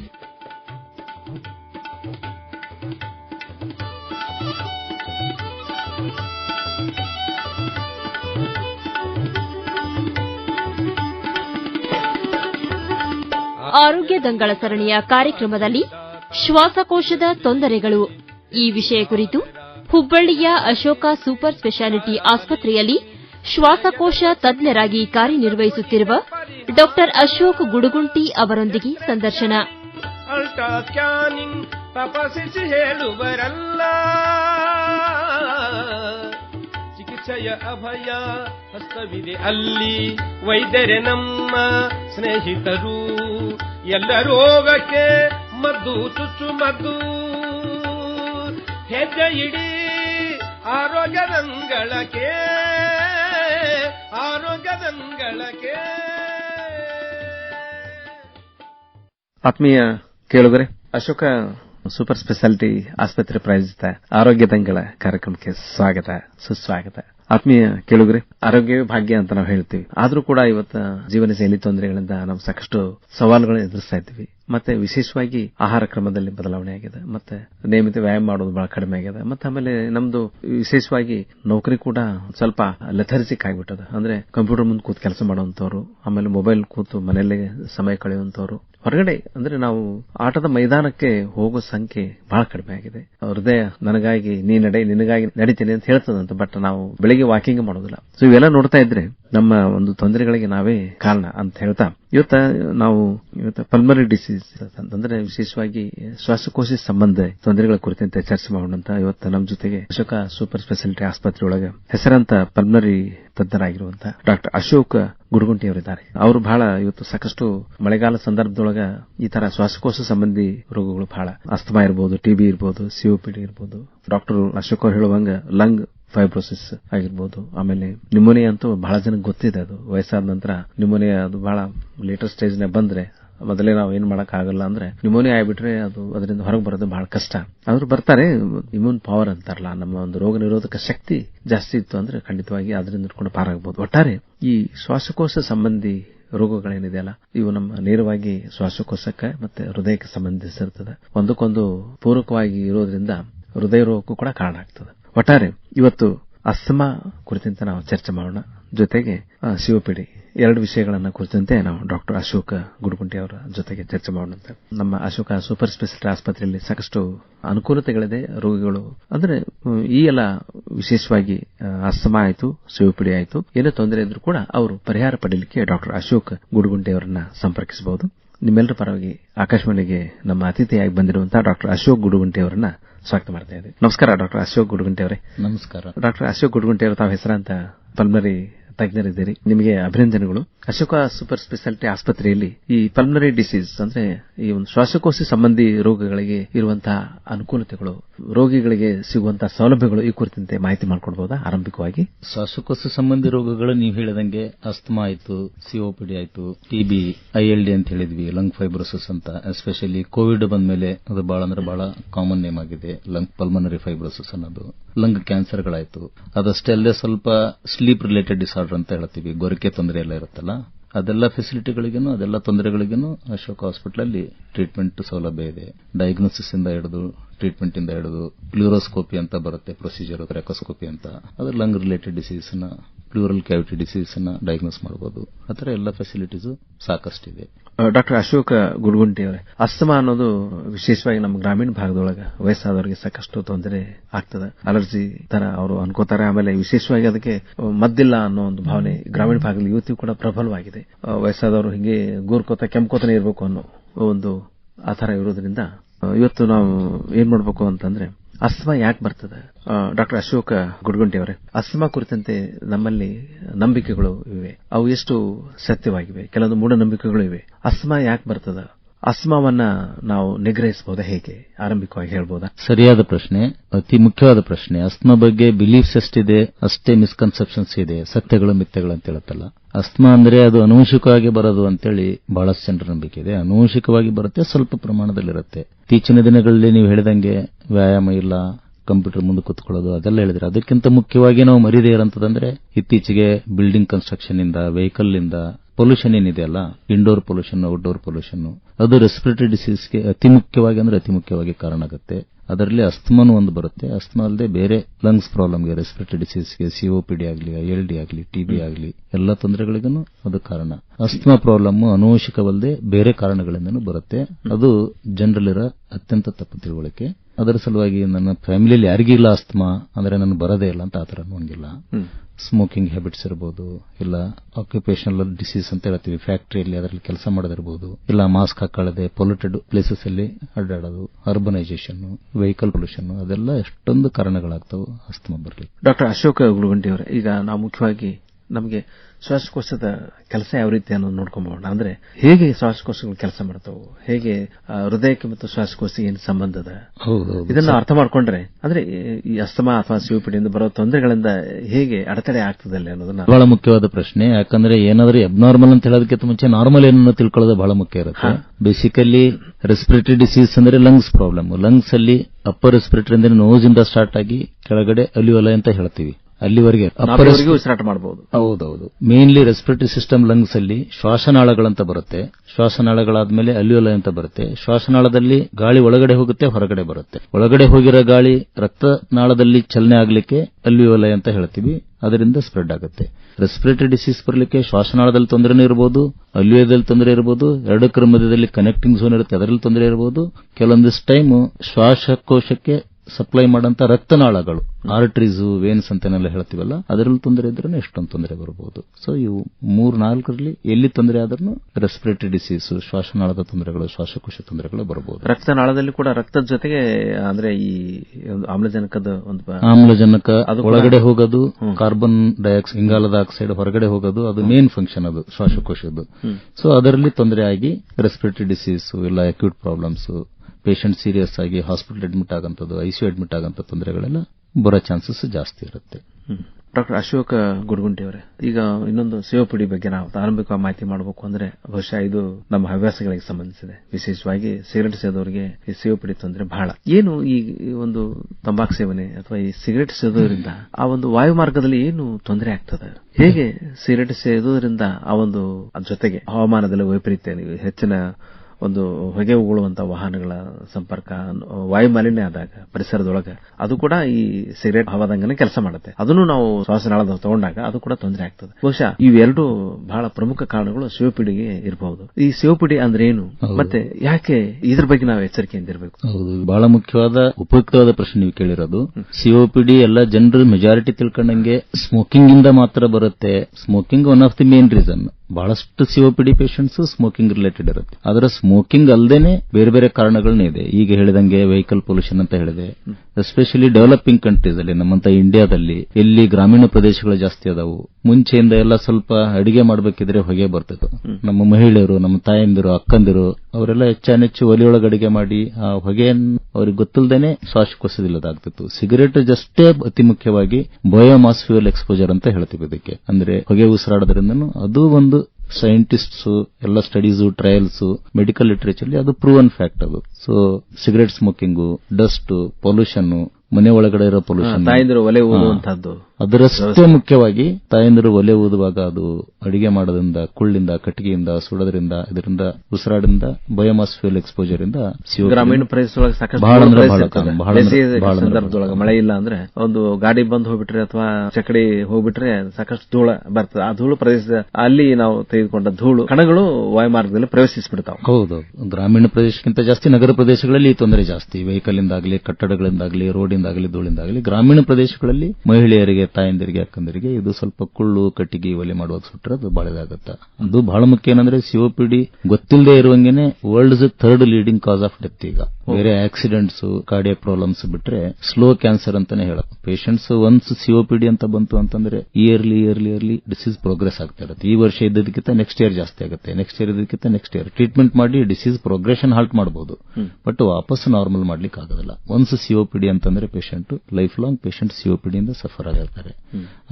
ಆರೋಗ್ಯ ದಂಗಳ ಸರಣಿಯ ಕಾರ್ಯಕ್ರಮದಲ್ಲಿ ಶ್ವಾಸಕೋಶದ ತೊಂದರೆಗಳು. ಈ ವಿಷಯ ಕುರಿತು ಹುಬ್ಬಳ್ಳಿಯ ಅಶೋಕ ಸೂಪರ್ ಸ್ಪೆಷಾಲಿಟಿ ಆಸ್ಪತ್ರೆಯಲ್ಲಿ ಶ್ವಾಸಕೋಶ ತಜ್ಞರಾಗಿ ಕಾರ್ಯನಿರ್ವಹಿಸುತ್ತಿರುವ ಡಾ ಅಶೋಕ್ ಗುಡುಗುಂಟಿ ಅವರೊಂದಿಗೆ ಸಂದರ್ಶನ. ತಪಸಿಸಿ ಅಲ್ಲಿ ವೈದ್ಯರೆ ನಮ್ಮ ಸ್ನೇಹಿತರು. ಎಲ್ಲ ರೋಗಕ್ಕೆ ಮದ್ದು ಚುಚ್ಚು ಮದ್ದು. ಹೆಜ್ಜೆ ಇಡಿ ಆರೋಗ್ಯದಂಗಳಕ್ಕೆ ಆರೋಗ್ಯದಂಗಳಕ್ಕೆ ಆತ್ಮೀಯ ಕೇಳಿದ್ರೆ ಅಶೋಕ ಸೂಪರ್ ಸ್ಪೆಷಾಲಿಟಿ ಆಸ್ಪತ್ರೆ ಪ್ರಾಯೋಜಿತ ಆರೋಗ್ಯ ದಂಗಳ ಕಾರ್ಯಕ್ರಮಕ್ಕೆ ಸ್ವಾಗತ, ಸುಸ್ವಾಗತ. ಆತ್ಮೀಯ ಕೇಳುಗರೆ, ಆರೋಗ್ಯವೇ ಭಾಗ್ಯ ಅಂತ ನಾವು ಹೇಳ್ತೀವಿ. ಆದರೂ ಕೂಡ ಇವತ್ತು ಜೀವನ ಶೈಲಿ ತೊಂದರೆಗಳಿಂದ ನಾವು ಸಾಕಷ್ಟು ಸವಾಲುಗಳನ್ನು ಎದುರಿಸ್ತಾ ಇದ್ದೀವಿ. ಮತ್ತೆ ವಿಶೇಷವಾಗಿ ಆಹಾರ ಕ್ರಮದಲ್ಲಿ ಬದಲಾವಣೆ ಆಗಿದೆ. ಮತ್ತೆ ನಿಯಮಿತ ವ್ಯಾಯಾಮ ಮಾಡೋದು ಬಹಳ ಕಡಿಮೆ ಆಗಿದೆ. ಮತ್ತೆ ಆಮೇಲೆ ನಮ್ದು ವಿಶೇಷವಾಗಿ ನೌಕರಿ ಕೂಡ ಸ್ವಲ್ಪ ಲೆಥರ್ಜಿಕ್ ಆಗಿಬಿಟ್ಟದ. ಅಂದ್ರೆ ಕಂಪ್ಯೂಟರ್ ಮುಂದೆ ಕೂತು ಕೆಲಸ ಮಾಡುವಂತವ್ರು ಆಮೇಲೆ ಮೊಬೈಲ್ ಕೂತು ಮನೆಯಲ್ಲೇ ಸಮಯ ಕಳೆಯುವಂತವ್ರು ಹೊರಗಡೆ ಅಂದ್ರೆ ನಾವು ಆಟದ ಮೈದಾನಕ್ಕೆ ಹೋಗೋ ಸಂಖ್ಯೆ ಬಹಳ ಕಡಿಮೆ ಆಗಿದೆ. ಹೃದಯ ನನಗಾಗಿ, ನೀ ನಡೆ, ನಿನಗಾಗಿ ನಡೀತೀನಿ ಅಂತ ಹೇಳ್ತದಂತ ಬಟ್ ನಾವು ಬೆಳಿಗ್ಗೆ ವಾಕಿಂಗ್ ಮಾಡೋದಿಲ್ಲ ಸೊ ಇವೆಲ್ಲ ನೋಡ್ತಾ ಇದ್ರೆ ನಮ್ಮ ಒಂದು ತೊಂದರೆಗಳಿಗೆ ನಾವೇ ಕಾರಣ ಅಂತ ಹೇಳ್ತಾ, ಇವತ್ತ ನಾವು ಇವತ್ತ ಪಲ್ಮರಿ ಡಿಸೀಸ್ ಅಂತಂದ್ರೆ ವಿಶೇಷವಾಗಿ ಶ್ವಾಸಕೋಶ ಸಂಬಂಧ ತೊಂದರೆಗಳ ಕುರಿತಂತೆ ಚರ್ಚೆ ಮಾಡೋಣ ಅಂತ ಇವತ್ತು ನಮ್ಮ ಜೊತೆಗೆ ಅಶೋಕ ಸೂಪರ್ ಸ್ಪೆಷಾಲಿಟಿ ಆಸ್ಪತ್ರೆಯೊಳಗೆ ಹೆಸರಂತ ಪಲ್ಮರಿ ತಜ್ಞರಾಗಿರುವಂತಹ ಡಾಕ್ಟರ್ ಅಶೋಕ್ ಗುಡುಗುಂಟಿ ಅವರಿದ್ದಾರೆ ಅವರು ಬಹಳ ಇವತ್ತು ಸಾಕಷ್ಟು ಮಳೆಗಾಲ ಸಂದರ್ಭದೊಳಗ ಈ ತರ ಶ್ವಾಸಕೋಶ ಸಂಬಂಧಿ ರೋಗಗಳು ಬಹಳ ಅಸ್ತಮಾ ಇರಬಹುದು ಟಿಬಿ ಇರಬಹುದು ಸಿಒಪಿಡಿ ಇರಬಹುದು ಡಾಕ್ಟರ್ ಅಶೋಕ್ ಅವರು ಹೇಳುವಂಗ ಲಂಗ್ ಫೈಬ್ರೋಸಿಸ್ ಆಗಿರ್ಬೋದು, ಆಮೇಲೆ ನ್ಯೂಮೋನಿಯಾ ಅಂತೂ ಬಹಳ ಜನಕ್ಕೆ ಗೊತ್ತಿದೆ ಅದು. ವಯಸ್ಸಾದ ನಂತರ ನ್ಯೂಮೋನಿಯಾ ಅದು ಬಹಳ ಲೇಟರ್ ಸ್ಟೇಜ್ ಬಂದ್ರೆ ಮೊದಲೇ ನಾವು ಏನು ಮಾಡೋಕ್ಕಾಗಲ್ಲ ಅಂದ್ರೆ ನ್ಯೂಮೋನಿಯಾ ಆಗಿಬಿಟ್ರೆ ಅದು ಅದರಿಂದ ಹೊರಗೆ ಬರೋದು ಬಹಳ ಕಷ್ಟ. ಆದ್ರೂ ಬರ್ತಾರೆ ಇಮ್ಯೂನ್ ಪವರ್ ಅಂತಾರಲ್ಲ, ನಮ್ಮ ಒಂದು ರೋಗ ನಿರೋಧಕ ಶಕ್ತಿ ಜಾಸ್ತಿ ಇತ್ತು ಅಂದ್ರೆ ಖಂಡಿತವಾಗಿ ಅದರಿಂದ ಹಿಡ್ಕೊಂಡು ಪಾರಾಗಬಹುದು ಒಟ್ಟಾರೆ ಈ ಶ್ವಾಸಕೋಶ ಸಂಬಂಧಿ ರೋಗಗಳೇನಿದೆಯಲ್ಲ ಇವು ನಮ್ಮ ನೇರವಾಗಿ ಶ್ವಾಸಕೋಶಕ್ಕೆ ಮತ್ತೆ ಹೃದಯಕ್ಕೆ ಸಂಬಂಧಿಸಿರ್ತದೆ. ಒಂದಕ್ಕೊಂದು ಪೂರಕವಾಗಿ ಇರೋದ್ರಿಂದ ಹೃದಯ ರೋಗಕ್ಕೂ ಕೂಡ ಕಾರಣ ಆಗ್ತದೆ. ಒಟ್ಟಾರೆ ಇವತ್ತು ಅಸ್ತಮಾ ಕುರಿತಂತೆ ನಾವು ಚರ್ಚೆ ಮಾಡೋಣ. ಜೊತೆಗೆ ಸಿಒಪಿಡಿ ಎರಡು ವಿಷಯಗಳನ್ನು ಕುರಿತಂತೆ ನಾವು ಡಾಕ್ಟರ್ ಅಶೋಕ ಗುಡುಗುಂಟಿ ಅವರ ಜೊತೆಗೆ ಚರ್ಚೆ ಮಾಡೋಣ ನಮ್ಮ ಅಶೋಕ ಸೂಪರ್ ಸ್ಪೆಷಾಲಿಟಿ ಆಸ್ಪತ್ರೆಯಲ್ಲಿ ಸಾಕಷ್ಟು ಅನುಕೂಲತೆಗಳಿದೆ ರೋಗಿಗಳು ಅಂದ್ರೆ ಈ ಎಲ್ಲ ವಿಶೇಷವಾಗಿ ಅಸ್ತಮ ಅಸ್ತಮಾ ಆಯಿತು ಸಿಒಪಿಡಿ ಆಯಿತು ಏನೇ ತೊಂದರೆ ಇದ್ರೂ ಕೂಡ ಅವರು ಪರಿಹಾರ ಪಡೆಯಲಿಕ್ಕೆ ಡಾಕ್ಟರ್ ಅಶೋಕ್ ಗುಡುಗುಂಟಿ ಅವರನ್ನ ಸಂಪರ್ಕಿಸಬಹುದು. ನಿಮ್ಮೆಲ್ಲರ ಪರವಾಗಿ ಆಕಾಶವಾಣಿಗೆ ನಮ್ಮ ಅತಿಥಿಯಾಗಿ ಬಂದಿರುವಂತಹ ಡಾಕ್ಟರ್ ಅಶೋಕ್ ಗುಡುಗುಂಟಿ ಅವರನ್ನ ಸ್ವಾಗತ ಮಾಡ್ತಾ ಇದ್ದೀವಿ. ನಮಸ್ಕಾರ ಡಾಕ್ಟರ್ ಅಶೋಕ್ ಗುಡುಗುಂಟಿ ಅವರೇ. ನಮಸ್ಕಾರ. ಡಾಕ್ಟರ್ ಅಶೋಕ್ ಗುಡುಗುಂಟಿ ಅವರು ತಾವು ಹೆಸರಾಂತ ಪಲ್ಮರಿ ತಜ್ಞರಿದ್ದೀರಿ. ನಿಮಗೆ ಅಭಿನಂದನೆಗಳು. ಅಶೋಕ ಸೂಪರ್ ಸ್ಪೆಷಾಲಿಟಿ ಆಸ್ಪತ್ರೆಯಲ್ಲಿ ಈ ಪಲ್ಮರಿ ಡಿಸೀಸ್ ಅಂದ್ರೆ ಈ ಒಂದು ಶ್ವಾಸಕೋಶ ಸಂಬಂಧಿ ರೋಗಗಳಿಗೆ ಇರುವಂತಹ ಅನುಕೂಲತೆಗಳು, ರೋಗಿಗಳಿಗೆ ಸಿಗುವಂತಹ ಸೌಲಭ್ಯಗಳು ಈ ಕುರಿತಂತೆ ಮಾಹಿತಿ ಮಾಡಿಕೊಡ್ಬೋದಾ? ಆರಂಭಿಕವಾಗಿ. ಶ್ವಾಸಕೋಶ ಸಂಬಂಧಿ ರೋಗಗಳು ನೀವು ಹೇಳಿದಂಗೆ ಅಸ್ತಮಾ ಆಯಿತು, ಸಿಒಪಿಡಿ ಆಯಿತು ಟಿಬಿ ಐಎಲ್ಡಿ ಅಂತ ಹೇಳಿದ್ವಿ, ಲಂಗ್ ಫೈಬ್ರೋಸಿಸ್ ಅಂತ. ಎಸ್ಪೆಷಲಿ ಕೋವಿಡ್ ಬಂದ ಮೇಲೆ ಅದು ಬಹಳ ಅಂದ್ರೆ ಬಹಳ ಕಾಮನ್ ನೇಮ್ ಆಗಿದೆ, ಲಂಗ್ ಪಲ್ಮನರಿ ಫೈಬ್ರೋಸಿಸ್ ಅನ್ನೋದು. ಲಂಗ್ ಕ್ಯಾನ್ಸರ್ಗಳಾಯಿತು. ಅದಷ್ಟೇ ಅಲ್ಲದೆ ಸ್ವಲ್ಪ ಸ್ಲೀಪ್ ರಿಲೇಟೆಡ್ ಡಿಸಾರ್ಡರ್ ಅಂತ ಹೇಳ್ತೀವಿ. ಗೊರಕೆ ತೊಂದರೆ ಎಲ್ಲ ಇರುತ್ತಲ್ಲ, ಅದೆಲ್ಲ ಫೆಸಿಲಿಟಿಗಳಿಗೂ ಅದೆಲ್ಲ ತೊಂದರೆಗಳಿಗೂ ಅಶೋಕ್ ಹಾಸ್ಪಿಟಲ್ ಅಲ್ಲಿ ಟ್ರೀಟ್ಮೆಂಟ್ ಸೌಲಭ್ಯ ಇದೆ. ಡಯಾಗ್ನೋಸಿಸ್ ಇಂದ ಹಿಡಿದು ಟ್ರೀಟ್ಮೆಂಟ್ ಇಂದ ಹಿಡಿದು ಪ್ಲೂರೋಸ್ಕೋಪಿ ಅಂತ ಬರುತ್ತೆ ಪ್ರೊಸೀಜರ್ ರೆಕೋಸ್ಕೋಪಿ ಅಂತ. ಅದ್ರ ಲಂಗ್ ರಿಲೇಟೆಡ್ ಡಿಸೀಸ್ನ ಪ್ಲೂರಲ್ ಕ್ಯಾವಿಟಿ ಡಿಸೀಸ್ನ ಡಯಾಗ್ನೋಸ್ ಮಾಡಬಹುದು ಆತರ ಎಲ್ಲ ಫೆಸಿಲಿಟೀಸ್ ಸಾಕಷ್ಟಿದೆ. ಡಾಕ್ಟರ್ ಅಶೋಕ ಗುಡ್ಗುಂಟಿ ಅವರೇ, ಅಸ್ತಮಾ ಅನ್ನೋದು ವಿಶೇಷವಾಗಿ ನಮ್ಮ ಗ್ರಾಮೀಣ ಭಾಗದೊಳಗೆ ವಯಸ್ಸಾದವರಿಗೆ ಸಾಕಷ್ಟು ತೊಂದರೆ ಆಗ್ತದೆ. ಅಲರ್ಜಿ ತರ ಅವರು ಅನ್ಕೋತಾರೆ, ಆಮೇಲೆ ವಿಶೇಷವಾಗಿ ಅದಕ್ಕೆ ಮದ್ದಿಲ್ಲ ಅನ್ನೋ ಒಂದು ಭಾವನೆ ಗ್ರಾಮೀಣ ಭಾಗದಲ್ಲಿ ಯುವತಿ ಕೂಡ ಪ್ರಬಲವಾಗಿದೆ. ವಯಸ್ಸಾದವರು ಹಿಂಗೆ ಗೂರ್ಕೋತ ಕೆಂಪ್ಕೋತಾನೆ ಇರಬೇಕು ಅನ್ನೋ ಒಂದು ಆತರ ಇರೋದ್ರಿಂದ ಇವತ್ತು ನಾವು ಏನ್ ಮಾಡ್ಬೇಕು ಅಂತಂದ್ರೆ, ಅಸ್ಮಾ ಯಾಕೆ ಬರ್ತದೆ? ಡಾಕ್ಟರ್ ಅಶೋಕ ಗುಡ್ಗುಂಟಿ ಅವರೇ, ಅಸ್ಮಾ ಕುರಿತಂತೆ ನಮ್ಮಲ್ಲಿ ನಂಬಿಕೆಗಳು ಇವೆ. ಅವು ಎಷ್ಟು ಸತ್ಯವಾಗಿವೆ? ಕೆಲವೊಂದು ಮೂಢನಂಬಿಕೆಗಳು ಇವೆ. ಅಸ್ಮಾ ಯಾಕೆ ಬರ್ತದ? ಅಸ್ತಮಾವನ್ನ ನಾವು ನಿಗ್ರಹಿಸಬಹುದಾ ಹೇಗೆ? ಆರಂಭಿಕವಾಗಿ ಹೇಳ್ಬೋದಾ? ಸರಿಯಾದ ಪ್ರಶ್ನೆ, ಅತಿ ಮುಖ್ಯವಾದ ಪ್ರಶ್ನೆ. ಅಸ್ಮಾ ಬಗ್ಗೆ ಬಿಲೀಫ್ಸ್ ಎಷ್ಟಿದೆ ಅಷ್ಟೇ ಮಿಸ್ಕನ್ಸೆಪ್ಷನ್ಸ್ ಇದೆ, ಸತ್ಯಗಳು ಮಿಥ್ಯಗಳು ಅಂತ ಹೇಳುತ್ತಲ್ಲ. ಅಸ್ಮಾ ಅಂದ್ರೆ ಅದು ಅನುವಂಶಿಕವಾಗಿ ಬರೋದು ಅಂತೇಳಿ ಬಹಳಷ್ಟು ಜನರ ನಂಬಿಕೆ ಇದೆ. ಅನುವಂಶಿಕವಾಗಿ ಬರುತ್ತೆ, ಸ್ವಲ್ಪ ಪ್ರಮಾಣದಲ್ಲಿರುತ್ತೆ. ಇತ್ತೀಚಿನ ದಿನಗಳಲ್ಲಿ ನೀವು ಹೇಳಿದಂಗೆ ವ್ಯಾಯಾಮ ಇಲ್ಲ, ಕಂಪ್ಯೂಟರ್ ಮುಂದೆ ಕುತ್ಕೊಳ್ಳೋದು, ಅದೆಲ್ಲ ಹೇಳಿದ್ರೆ ಅದಕ್ಕಿಂತ ಮುಖ್ಯವಾಗಿ ನಾವು ಮರಿದೇ ಇರೋಂಥದ್ದಂದ್ರೆ ಇತ್ತೀಚೆಗೆ ಬಿಲ್ಡಿಂಗ್ ಕನ್ಸ್ಟ್ರಕ್ಷನ್ ಇಂದ ವೆಹಿಕಲ್ ಇಂದ ಪೊಲ್ಯೂಷನ್ ಏನಿದೆಯಲ್ಲ ಇಂಡೋರ್ ಪೊಲ್ಯೂಷನ್ ಔಟ್ಡೋರ್ ಪೊಲ್ಯೂಷನ್ ಅದು ರೆಸ್ಪಿರೇಟರಿ ಡಿಸೀಸ್ಗೆ ಅತಿ ಮುಖ್ಯವಾಗಿ ಅಂದ್ರೆ ಅತಿ ಮುಖ್ಯವಾಗಿ ಕಾರಣ ಆಗುತ್ತೆ. ಅದರಲ್ಲಿ ಅಸ್ತಮಾನು ಒಂದು ಬರುತ್ತೆ. ಅಸ್ತಮಾ ಅಲ್ಲದೆ ಬೇರೆ ಲಂಗ್ಸ್ ಪ್ರಾಬ್ಲಮ್ಗೆ ರೆಸ್ಪಿರೇಟರಿ ಡಿಸೀಸ್ಗೆ ಸಿಒಪಿಡಿ ಆಗಲಿ ಎಲ್ ಡಿ ಆಗಲಿ ಟಿಬಿ ಆಗಲಿ ಎಲ್ಲ ತೊಂದರೆಗಳಿಗೂ ಅದು ಕಾರಣ. ಅಸ್ತಮಾ ಪ್ರಾಬ್ಲಮ್ ಅನುವಂಶಿಕವಲ್ಲದೆ ಬೇರೆ ಕಾರಣಗಳಿಂದನೂ ಬರುತ್ತೆ. ಅದು ಜನರಲ್ಲಿರೋ ಅತ್ಯಂತ ತಪ್ಪು ತಿಳುವಳಿಕೆ. ಅದರ ಸಲುವಾಗಿ ನನ್ನ ಫ್ಯಾಮಿಲಿಯಲ್ಲಿ ಯಾರಿಗಿಲ್ಲ ಅಸ್ತಮಾ ಅಂದ್ರೆ ನಾನು ಬರೋದೇ ಇಲ್ಲ ಅಂತ ಆ ಥರ ಅನ್ನೋಂಗಿಲ್ಲ ಸ್ಮೋಕಿಂಗ್ ಹ್ಯಾಬಿಟ್ಸ್ ಇರಬಹುದು ಇಲ್ಲ ಆಕ್ಯುಪೇಷನಲ್ ಡಿಸೀಸ್ ಅಂತ ಹೇಳ್ತೀವಿ ಫ್ಯಾಕ್ಟ್ರಿಯಲ್ಲಿ ಅದರಲ್ಲಿ ಕೆಲಸ ಮಾಡೋದಿರ್ಬೋದು ಇಲ್ಲ ಮಾಸ್ಕ್ ಹಾಕೊಳ್ಳದೆ ಪೊಲ್ಯೂಟೆಡ್ ಪ್ಲೇಸಸ್ ಅಲ್ಲಿ ಅಡ್ಡಾಡೋದು ಅರ್ಬನೈಸೇಷನ್ ವೆಹಿಕಲ್ ಪೊಲ್ಯೂಷನ್ ಅದೆಲ್ಲ ಎಷ್ಟೊಂದು ಕಾರಣಗಳಾಗ್ತವೆ ಅಸ್ತಮಾ ಬರಲಿ ಡಾಕ್ಟರ್ ಅಶೋಕ ಗುಡುಗುಂಟಿ ಅವರೇ ಈಗ ನಾವು ಮುಖ್ಯವಾಗಿ ನಮಗೆ ಶ್ವಾಸಕೋಶದ ಕೆಲಸ ಯಾವ ರೀತಿ ಅನ್ನೋದು ನೋಡ್ಕೊಂಬೋಣ ಅಂದ್ರೆ ಹೇಗೆ ಶ್ವಾಸಕೋಶಗಳು ಕೆಲಸ ಮಾಡ್ತಾವು? ಹೇಗೆ ಹೃದಯಕ್ಕೆ ಮತ್ತು ಶ್ವಾಸಕೋಶಕ್ಕೆ ಏನು ಸಂಬಂಧ ಅದ? ಹೌದು ಇದನ್ನ ಅರ್ಥ ಮಾಡ್ಕೊಂಡ್ರೆ ಅಂದ್ರೆ ಈ- ಈ ಅಸ್ತಮಾ ಅಥವಾ ಸಿಪಿಡಿಯಿಂದ ಬರೋ ತೊಂದರೆಗಳಿಂದ ಹೇಗೆ ಅಡೆತಡೆ ಆಗ್ತದಲ್ಲ ಅನ್ನೋದನ್ನ ಬಹಳ ಮುಖ್ಯವಾದ ಪ್ರಶ್ನೆ. ಯಾಕಂದ್ರೆ ಏನಾದ್ರೂ ಅಬ್ನಾರ್ಮಲ್ ಅಂತ ಹೇಳೋದಕ್ಕಿಂತ ಮುಂಚೆ ನಾರ್ಮಲ್ ಏನನ್ನು ತಿಳ್ಕೊಳ್ಳೋದು ಬಹಳ ಮುಖ್ಯ ಇರುತ್ತೆ. ಬೇಸಿಕಲಿ ರೆಸ್ಪಿರೇಟರಿ ಡಿಸೀಸ್ ಅಂದ್ರೆ ಲಂಗ್ಸ್ ಪ್ರಾಬ್ಲಮ್ ಲಂಗ್ಸ್ ಅಲ್ಲಿ ಅಪ್ಪರ್ ರೆಸ್ಪಿರೇಟರಿ ಅಂದ್ರೆ ನೋಸ್ ಇಂದ ಸ್ಟಾರ್ಟ್ ಆಗಿ ಕೆಳಗಡೆ ಅಲಿಯೋಲ ಅಂತ ಹೇಳ್ತೀವಿ. ಅಲ್ಲಿವರೆಗೆ ಉಸಿರಾಟ ಮಾಡಬಹುದು ಹೌದೌದು. ಮೇನ್ಲಿ ರೆಸ್ಪಿರೇಟರಿ ಸಿಸ್ಟಮ್ ಲಂಗ್ಸ್ ಅಲ್ಲಿ ಶ್ವಾಸನಾಳಗಳಂತ ಬರುತ್ತೆ. ಶ್ವಾಸನಾಳಗಳಾದ್ಮೇಲೆ ಅಲ್ಯೂಲ ಅಂತ ಬರುತ್ತೆ. ಶ್ವಾಸನಾಳದಲ್ಲಿ ಗಾಳಿ ಒಳಗಡೆ ಹೋಗುತ್ತೆ ಹೊರಗಡೆ ಬರುತ್ತೆ. ಒಳಗಡೆ ಹೋಗಿರೋ ಗಾಳಿ ರಕ್ತನಾಳದಲ್ಲಿ ಚಲನೆ ಆಗಲಿಕ್ಕೆ ಅಲ್ಯೂಲ ಅಂತ ಹೇಳ್ತೀವಿ. ಅದರಿಂದ ಸ್ಪ್ರೆಡ್ ಆಗುತ್ತೆ. ರೆಸ್ಪಿರೇಟರಿ ಡಿಸೀಸ್ ಬರಲಿಕ್ಕೆ ಶ್ವಾಸನಾಳದಲ್ಲಿ ತೊಂದರೆನೂ ಇರಬಹುದು ಅಲ್ಯೂಯದಲ್ಲಿ ತೊಂದರೆ ಇರಬಹುದು ಎರಡಕ್ಕರ ಮಧ್ಯದಲ್ಲಿ ಕನೆಕ್ಟಿಂಗ್ ಝೋನ್ ಇರುತ್ತೆ ಅದರಲ್ಲಿ ತೊಂದರೆ ಇರಬಹುದು ಕೆಲವೊಂದಿಷ್ಟು ಟೈಮ್ ಶ್ವಾಸಕೋಶಕ್ಕೆ ಸಪ್ಲೈ ಮಾಡಂತ ರಕ್ತನಾಳಗಳು. ಆರ್ಟ್ರೀಸ್ ವೇನ್ಸ್ ಅಂತೇನೆಲ್ಲ ಹೇಳ್ತೀವಲ್ಲ ಅದರಲ್ಲಿ ತೊಂದರೆ ಇದ್ರೂ ಎಷ್ಟೊಂದು ತೊಂದರೆ ಬರಬಹುದು ಸೊ ಇವು ಮೂರ್ ನಾಲ್ಕರಲ್ಲಿ ಎಲ್ಲಿ ತೊಂದರೆ ಆದ್ರೂ ರೆಸ್ಪಿರೇಟರಿ ಡಿಸೀಸ್ ಶ್ವಾಸನಾಳದ ತೊಂದರೆಗಳು ಶ್ವಾಸಕೋಶ ತೊಂದರೆಗಳು ಬರಬಹುದು ರಕ್ತನಾಳದಲ್ಲಿ ಕೂಡ ರಕ್ತದ ಜೊತೆಗೆ ಅಂದ್ರೆ ಈ ಒಂದು ಆಮ್ಲಜನಕದ ಒಂದು ಆಮ್ಲಜನಕ ಒಳಗಡೆ ಹೋಗೋದು ಕಾರ್ಬನ್ ಡೈಆಕ್ಸೈಡ್ ಇಂಗಾಲದ ಆಕ್ಸೈಡ್ ಹೊರಗಡೆ ಹೋಗೋದು ಅದು ಮೇನ್ ಫಂಕ್ಷನ್ ಅದು ಶ್ವಾಸಕೋಶದ್ದು. ಸೊ ಅದರಲ್ಲಿ ತೊಂದರೆ ಆಗಿ ರೆಸ್ಪಿರೇಟರಿ ಡಿಸೀಸ್ ಇಲ್ಲ ಅಕ್ಯೂಟ್ ಪ್ರಾಬ್ಲಮ್ಸ್ ಪೇಷಂಟ್ ಸೀರಿಯಸ್ ಆಗಿ ಹಾಸ್ಪಿಟಲ್ ಅಡ್ಮಿಟ್ ಆಗಂತದ್ದು ಐಸಿಯು ಅಡ್ಮಿಟ್ ಆಗಂತ ತೊಂದರೆಗಳೆಲ್ಲ ಬರೋ ಚಾನ್ಸಸ್ ಜಾಸ್ತಿ ಇರುತ್ತೆ. ಡಾಕ್ಟರ್ ಅಶೋಕ ಗುಡ್ಗುಂಟಿಯವರೇ, ಈಗ ಇನ್ನೊಂದು ಸಿಒಪಿಡಿ ಬಗ್ಗೆ ನಾವು ಆರಂಭಿಕ ಮಾಹಿತಿ ಮಾಡಬೇಕು ಅಂದ್ರೆ ಬಹುಶಃ ಇದು ನಮ್ಮ ಹವ್ಯಾಸಗಳಿಗೆ ಸಂಬಂಧಿಸಿದೆ. ವಿಶೇಷವಾಗಿ ಸಿಗರೆಟ್ ಸೇದೋರಿಗೆ ಈ ಸಿಒಪಿಡಿ ತೊಂದರೆ ಬಹಳ. ಏನು ಈ ಒಂದು ತಂಬಾಕು ಸೇವನೆ ಅಥವಾ ಈ ಸಿಗರೆಟ್ ಸೇದೋದ್ರಿಂದ ಆ ಒಂದು ವಾಯು ಮಾರ್ಗದಲ್ಲಿ ಏನು ತೊಂದರೆ ಆಗ್ತದೆ? ಹೇಗೆ ಸಿಗರೆಟ್ ಸೇದೋದ್ರಿಂದ ಆ ಒಂದು ಜೊತೆಗೆ ಹವಾಮಾನದಲ್ಲಿ ವೈಪರೀತ್ಯ, ಹೆಚ್ಚಿನ ಒಂದು ಹೊಗೆ ಉಗುಳುವಂತ ವಾಹನಗಳ ಸಂಪರ್ಕ ವಾಯು ಮಾಲಿನ್ಯ ಆದಾಗ ಪರಿಸರದೊಳಗೆ ಅದು ಕೂಡ ಈ ಸಿಗರೇಟ್ ಹವಾದಂಗನೆ ಕೆಲಸ ಮಾಡುತ್ತೆ. ಅದನ್ನು ನಾವು ಶ್ವಾಸನಾಳದ ತಗೊಂಡಾಗ ಅದು ಕೂಡ ತೊಂದರೆ ಆಗ್ತದೆ. ಬಹುಶಃ ಇವೆರಡು ಬಹಳ ಪ್ರಮುಖ ಕಾರಣಗಳು ಶಿವಪಿಡಿಗೆ ಇರಬಹುದು. ಈ ಸಿಒಪಿಡಿ ಅಂದ್ರೆ ಏನು. ಮತ್ತೆ ಯಾಕೆ ಇದ್ರ ಬಗ್ಗೆ ನಾವು ಎಚ್ಚರಿಕೆಯಿಂದ ಇರಬೇಕು? ಹೌದು ಬಹಳ ಮುಖ್ಯವಾದ ಉಪಯುಕ್ತವಾದ ಪ್ರಶ್ನೆ ನೀವು ಕೇಳಿರೋದು. ಸಿಒಪಿಡಿ ಎಲ್ಲ ಜನರು ಮೆಜಾರಿಟಿ ತಿಳ್ಕೊಂಡಂಗೆ ಸ್ಮೋಕಿಂಗ್ ಇಂದ ಮಾತ್ರ ಬರುತ್ತೆ. Smoking one of the main reason ಬಹಳಷ್ಟು ಸಿಒಪಿಡಿ ಪೇಷಂಟ್ಸ್ ಸ್ಮೋಕಿಂಗ್ ರಿಲೇಟೆಡ್ ಇರುತ್ತೆ. ಅದರ ಸ್ಮೋಕಿಂಗ್ ಅಲ್ಲದೇನೆ ಬೇರೆ ಬೇರೆ ಕಾರಣಗಳನ್ನೇ ಇದೆ. ಈಗ ಹೇಳಿದಂಗೆ ವೆಹಿಕಲ್ ಪೊಲ್ಯೂಷನ್ ಅಂತ ಹೇಳಿದೆ ಎಸ್ಪೆಷಲಿ ಡೆವಲಪಿಂಗ್ ಕಂಟ್ರೀಸ್ ಅಲ್ಲಿ ನಮ್ಮಂತ ಇಂಡಿಯಾದಲ್ಲಿ ಎಲ್ಲಿ ಗ್ರಾಮೀಣ ಪ್ರದೇಶಗಳು ಜಾಸ್ತಿ ಅದಾವು. ಮುಂಚೆಯಿಂದ ಎಲ್ಲ ಸ್ವಲ್ಪ ಅಡಿಗೆ ಮಾಡಬೇಕಿದ್ರೆ ಹೊಗೆ ಬರ್ತಿತ್ತು. ನಮ್ಮ ಮಹಿಳೆಯರು ನಮ್ಮ ತಾಯಂದಿರು ಅಕ್ಕಂದಿರು ಅವರೆಲ್ಲ ಹೆಚ್ಚಾನೆಚ್ಚು ಒಲೆಯೊಳಗೆ ಅಡಿಗೆ ಮಾಡಿ ಆ ಹೊಗೆಯನ್ನು ಅವ್ರಿಗೆ ಗೊತ್ತಿಲ್ಲದೇನೆ ಶ್ವಾಸಕೋಶದಿಲ್ಲದಾಗ್ತಿತ್ತು. ಸಿಗರೇಟ್ ಜಷ್ಟೇ ಅತಿ ಮುಖ್ಯವಾಗಿ ಬಯೋಮಾಸ್ ಫ್ಯೂಯಲ್ ಎಕ್ಸ್ಪೋಜರ್ ಅಂತ ಹೇಳ್ತೀವಿ ಇದಕ್ಕೆ. ಅಂದ್ರೆ ಹೊಗೆ ಉಸಿರಾಡೋದ್ರಿಂದನೂ ಅದು ಒಂದು ಸೈಂಟಿಸ್ಟ್ಸ್ ಎಲ್ಲ ಸ್ಟಡೀಸ್ ಟ್ರಯಲ್ಸ್ ಮೆಡಿಕಲ್ ಲಿಟರೇಚರ್ ಅದು ಪ್ರೂವನ್ ಫ್ಯಾಕ್ಟ್ ಅದು. So cigarette smoking dust pollution ಮನೆ ಒಳಗಡೆ ಇರೋ ಪೊಲ್ಯೂಷನ್ ತಾಯಂದಿರು ಒಲೆ ಊದುವಂತಹದ್ದು. ಅದರಷ್ಟೇ ಮುಖ್ಯವಾಗಿ ತಾಯಂದಿರು ಒಲೆ ಊದುವಾಗ ಅದು ಅಡಿಗೆ ಮಾಡೋದ್ರಿಂದ ಕುಳ್ಳಿಂದ ಕಟ್ಟಿಗೆಯಿಂದ ಸುಡೋದ್ರಿಂದ ಇದರಿಂದ ಉಸಿರಾಡಿಂದ ಬಯೋಮಾಸ್ ಫ್ಯೂಲ್ ಎಕ್ಸ್ಪೋಜರ್ ಇಂದ ಗ್ರಾಮೀಣ ಪ್ರದೇಶದೊಳಗೆ ಪ್ರದೇಶ. ಮಳೆ ಇಲ್ಲ ಅಂದ್ರೆ ಒಂದು ಗಾಡಿ ಬಂದು ಹೋಗ್ಬಿಟ್ರೆ ಅಥವಾ ಚಕಡಿ ಹೋಗ್ಬಿಟ್ರೆ ಸಾಕಷ್ಟು ಧೂಳ ಬರ್ತದೆ. ಆ ಧೂಳು ಪ್ರದೇಶದ ಅಲ್ಲಿ ನಾವು ತೆಗೆದುಕೊಂಡ ಧೂಳು ಕಣಗಳು ವಾಯುಮಾರ್ಗದಲ್ಲಿ ಪ್ರವೇಶಿಸಿಬಿಡ್ತಾವೆ. ಹೌದು. ಗ್ರಾಮೀಣ ಪ್ರದೇಶಕ್ಕಿಂತ ಜಾಸ್ತಿ ನಗರ ಪ್ರದೇಶಗಳಲ್ಲಿ ಈ ತೊಂದರೆ ಜಾಸ್ತಿ. ವೆಹಿಕಲ್ ಇಂದಾಗಲಿ ಕಟ್ಟಡಗಳಿಂದಾಗಲಿ, ರೋಡಿಂದಾಗಲಿ, ಧೂಳಿಂದಾಗಲಿ, ಗ್ರಾಮೀಣ ಪ್ರದೇಶಗಳಲ್ಲಿ ಮಹಿಳೆಯರಿಗೆ, ತಾಯಂದಿರಿಗೆ, ಅಕ್ಕಂದಿರಿಗೆ ಇದು ಸ್ವಲ್ಪ ಕುಳ್ಳು, ಕಟ್ಟಿಗೆ, ಒಲೆ ಮಾಡುವಾಗ ಸುಟ್ಟರೆ ಅದು ಬಾಳೆದಾಗುತ್ತೆ ಅದು ಬಹಳ ಮುಖ್ಯ ಏನಂದ್ರೆ ಸಿಒಪಿಡಿ ಗೊತ್ತಿಲ್ಲದೆ ಇರುವಂಗೆನೆ world's third leading cause of death ಈಗ. ಬೇರೆ ಆಕ್ಸಿಡೆಂಟ್ಸ್ ಕಾರ್ಡಿಯಾ ಪ್ರಾಬ್ಲಮ್ಸ್ ಬಿಟ್ರೆ ಸ್ಲೋ ಕ್ಯಾನ್ಸರ್ ಅಂತಾನೆ ಹೇಳೋದು. ಪೇಷಂಟ್ಸ್ ಒನ್ಸ್ ಸಿಒಪಿಡಿ ಅಂತ ಬಂತು ಅಂತಂದ್ರೆ early early early disease progress ಆಗ್ತಾ ಇರುತ್ತೆ. ಈ ವರ್ಷ ಇದ್ದಕ್ಕಿಂತ ನೆಕ್ಸ್ಟ್ ಇಯರ್ ಜಾಸ್ತಿ ಆಗುತ್ತೆ. ನೆಕ್ಸ್ಟ್ ಇಯರ್ ಇದಕ್ಕಿಂತ ನೆಕ್ಸ್ಟ್ ಇಯರ್ ಟ್ರೀಟ್ಮೆಂಟ್ ಮಾಡಿ ಡಿಸೀಸ್ ಪ್ರೋಗ್ರೆಷನ್ ಹಾಲ್ಟ್ ಮಾಡಬಹುದು ಬಟ್ ವಾಪಸ್ ನಾರ್ಮಲ್ ಮಾಡ್ಲಿಕ್ಕೆ ಆಗೋದಿಲ್ಲ. ಒನ್ಸ್ ಸಿಒಪಿಡಿ ಅಂತಂದ್ರೆ patient life long patient COPD ಇಂದ ಸಫರ್ ಆಗಿರ್ತಾರೆ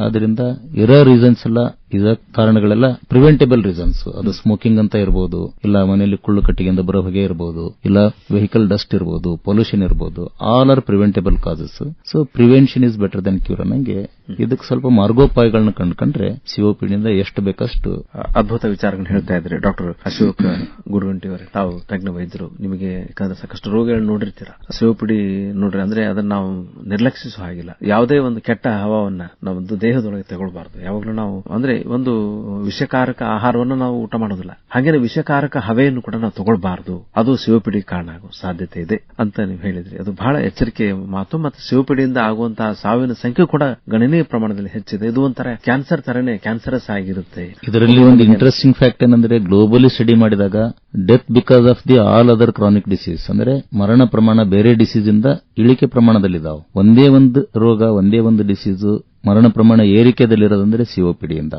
ಆದ್ರಿಂದ ಇರೋ ರೀಸನ್ಸ್ ಎಲ್ಲ ಇದ ಕಾರಣಗಳೆಲ್ಲ ಪ್ರಿವೆಂಟೇಬಲ್ ರೀಸನ್ಸ್ ಅದು ಸ್ಮೋಕಿಂಗ್ ಅಂತ ಇರಬಹುದು ಇಲ್ಲ ಮನೆಯಲ್ಲಿ ಕುಳ್ಳು ಕಟ್ಟಿಗೆಯಿಂದ ಬರೋ ಹೊಗೆ ಇರಬಹುದು ಇಲ್ಲ ವೆಹಿಕಲ್ ಡಸ್ಟ್ ಇರಬಹುದು ಪೊಲ್ಯೂಷನ್ ಇರಬಹುದು all are preventable causes so prevention is better than cure ಅನ್ನಂಗೆ ಇದಕ್ಕೆ ಸ್ವಲ್ಪ ಮಾರ್ಗೋಪಾಯಗಳನ್ನ ಕಂಡ್ಕೊಂಡ್ರೆ ಸಿಒಪಿಡಿಯಿಂದ ಎಷ್ಟು ಬೇಕಷ್ಟು ಅದ್ಭುತ ವಿಚಾರಗಳನ್ನು ಹೇಳ್ತಾ ಇದ್ರೆ ಡಾಕ್ಟರ್ ಅಶೋಕ್ ಗುರುಗಂಟಿ ಅವರೇ ತಾವು ತಜ್ಞ ವೈದ್ಯರು, ನಿಮಗೆ ಯಾಕಂದ್ರೆ ಸಾಕಷ್ಟು ರೋಗಗಳನ್ನ ನೋಡಿರ್ತೀರ? ಸಿಒಪಿಡಿ ನೋಡ್ರಿ ಅಂದ್ರೆ ಅದನ್ನ ನಾವು ನಿರ್ಲಕ್ಷಿಸುವ ಹಾಗಿಲ್ಲ. ಯಾವುದೇ ಒಂದು ಕೆಟ್ಟ ಹವಾವನ್ನ ನಮ್ಮದು ದೇಹದೊಳಗೆ ತಗೊಳ್ಬಾರ್ದು. ಯಾವಾಗಲೂ ನಾವು ಅಂದ್ರೆ ಒಂದು ವಿಷಕಾರಕ ಆಹಾರವನ್ನು ನಾವು ಊಟ ಮಾಡೋದಿಲ್ಲ. ಹಾಗೇನೆ ವಿಷಕಾರಕ ಹವೆಯನ್ನು ಕೂಡ ನಾವು ತಗೊಳ್ಬಾರ್ದು. ಅದು ಸಿಒಪಿಡಿ ಕಾರಣ ಆಗೋ ಸಾಧ್ಯತೆ ಇದೆ ಅಂತ ನೀವು ಹೇಳಿದ್ರಿ. ಅದು ಬಹಳ ಎಚ್ಚರಿಕೆಯ ಮಾತು. ಮತ್ತು ಸಿಒಪಿಡಿಯಿಂದ ಆಗುವಂತಹ ಸಾವಿನ ಸಂಖ್ಯೆ ಕೂಡ ಗಣನೀಯ ಪ್ರಮಾಣದಲ್ಲಿ ಹೆಚ್ಚಿದೆ. ಇದು ಒಂಥರ ಕ್ಯಾನ್ಸರ್ ತರನೇ ಕ್ಯಾನ್ಸರಸ್ ಆಗಿರುತ್ತೆ. ಇದರಲ್ಲಿ ಒಂದು ಇಂಟ್ರೆಸ್ಟಿಂಗ್ ಫ್ಯಾಕ್ಟ್ ಏನಂದ್ರೆ ಗ್ಲೋಬಲಿ ಸ್ಟಡಿ ಮಾಡಿದಾಗ death because of the all other chronic disease ಅಂದ್ರೆ ಮರಣ ಪ್ರಮಾಣ ಬೇರೆ ಡಿಸೀಸ್ ಇಂದ ಇಳಿಕೆ ಪ್ರಮಾಣದಲ್ಲಿದ್ದಾವೆ ಒಂದೇ ಒಂದು ರೋಗ, ಒಂದೇ ಒಂದು ಡಿಸೀಸ್ ಮರಣ ಪ್ರಮಾಣ ಏರಿಕೆದಲ್ಲಿರೋದಂದ್ರೆ ಸಿಒಪಿಡಿಯಿಂದ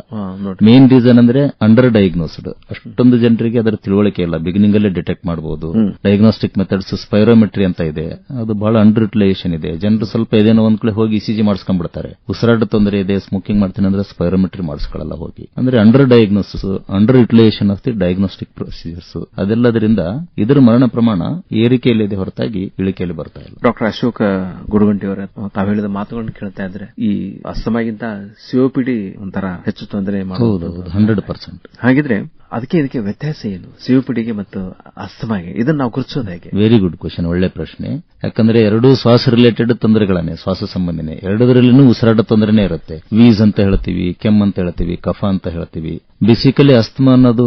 ಮೇನ್ ರೀಸನ್ ಅಂದ್ರೆ ಅಂಡರ್ ಡಯಾಗ್ನೋಸ್ಡ್ ಅಷ್ಟೊಂದು ಜನರಿಗೆ ಅದರ ತಿಳುವಳಿಕೆ ಇಲ್ಲ. ಬಿಗಿನಿಂಗ್ ಅಲ್ಲೇ ಡಿಟೆಕ್ಟ್ ಮಾಡಬಹುದು ಡಯಾಗ್ನೋಸ್ಟಿಕ್ ಮೆಥಡ್ಸ್ ಸ್ಪೈರೋಮೆಟ್ರಿ ಅಂತ ಇದೆ. ಅದು ಬಹಳ ಅಂಡರ್ ಯುಟಿಲೈಸೇಷನ್ ಇದೆ. ಜನರು ಸ್ವಲ್ಪ ಇದೇನೋ ಒಂದ್ ಕಡೆ ಹೋಗಿ ಇಸಿಜಿ ಮಾಡಿಸ್ಕೊಂಡ್ಬಿಡ್ತಾರೆ. ಉಸಿರಾಟ ತೊಂದರೆ ಇದೆ ಸ್ಮೋಕಿಂಗ್ ಮಾಡ್ತೀನಿ ಅಂದ್ರೆ ಸ್ಪೈರೋಮೆಟ್ರಿ ಮಾಡಿಸ್ಕೊಳ್ಳಲ್ಲ ಹೋಗಿ. ಅಂದ್ರೆ under diagnosis under utilisation of the diagnostic procedures ಅದೆಲ್ಲದರಿಂದ ಇದರ ಮರಣ ಪ್ರಮಾಣ ಏರಿಕೆಯಲ್ಲಿದೆ ಹೊರತಾಗಿ ಇಳಿಕೆಯಲ್ಲಿ ಬರ್ತಾ ಇಲ್ಲ. ಡಾಕ್ಟರ್ ಅಶೋಕ್ ಗುರುಗಂಟಿ ಅವರ ತಾವು ಹೇಳಿದ ಮಾತುಗಳನ್ನು ಕೇಳ್ತಾ ಇದ್ರೆ ಈ ಅಸ್ತಮಾಗಿಂತ ಸಿಒಪಿಡಿ ಒಂಥರ ಹೆಚ್ಚು ತೊಂದರೆ ಮಾಡಬಹುದು ಹಂಡ್ರೆಡ್ ಪರ್ಸೆಂಟ್ ಹಾಗಿದ್ರೆ ಅದಕ್ಕೆ ಇದಕ್ಕೆ ವ್ಯತ್ಯಾಸ ಏನು? ಸಿಒಪಿಡಿಗೆ ಮತ್ತು ಅಸ್ತಮಾಗೆ ಇದನ್ನ ನಾವು ಗುರುತಿಸೋದು ಹೇಗೆ? ವೆರಿ ಗುಡ್ ಕ್ವಶನ್ ಒಳ್ಳೆ ಪ್ರಶ್ನೆ. ಯಾಕಂದ್ರೆ ಎರಡೂ ಶ್ವಾಸ ರಿಲೇಟೆಡ್ ತೊಂದರೆಗಳನ್ನೇ ಶ್ವಾಸ ಸಂಬಂಧಿನೇ. ಎರಡರಲ್ಲಿನೂ ಉಸಿರಾಟ ತೊಂದರೆನೇ ಇರುತ್ತೆ. ವೀಸ್ ಅಂತ ಹೇಳ್ತೀವಿ ಕೆಮ್ ಅಂತ ಹೇಳ್ತೀವಿ ಕಫ ಅಂತ ಹೇಳ್ತೀವಿ. ಬೇಸಿಕಲಿ ಅಸ್ತಮಾ ಅನ್ನೋದು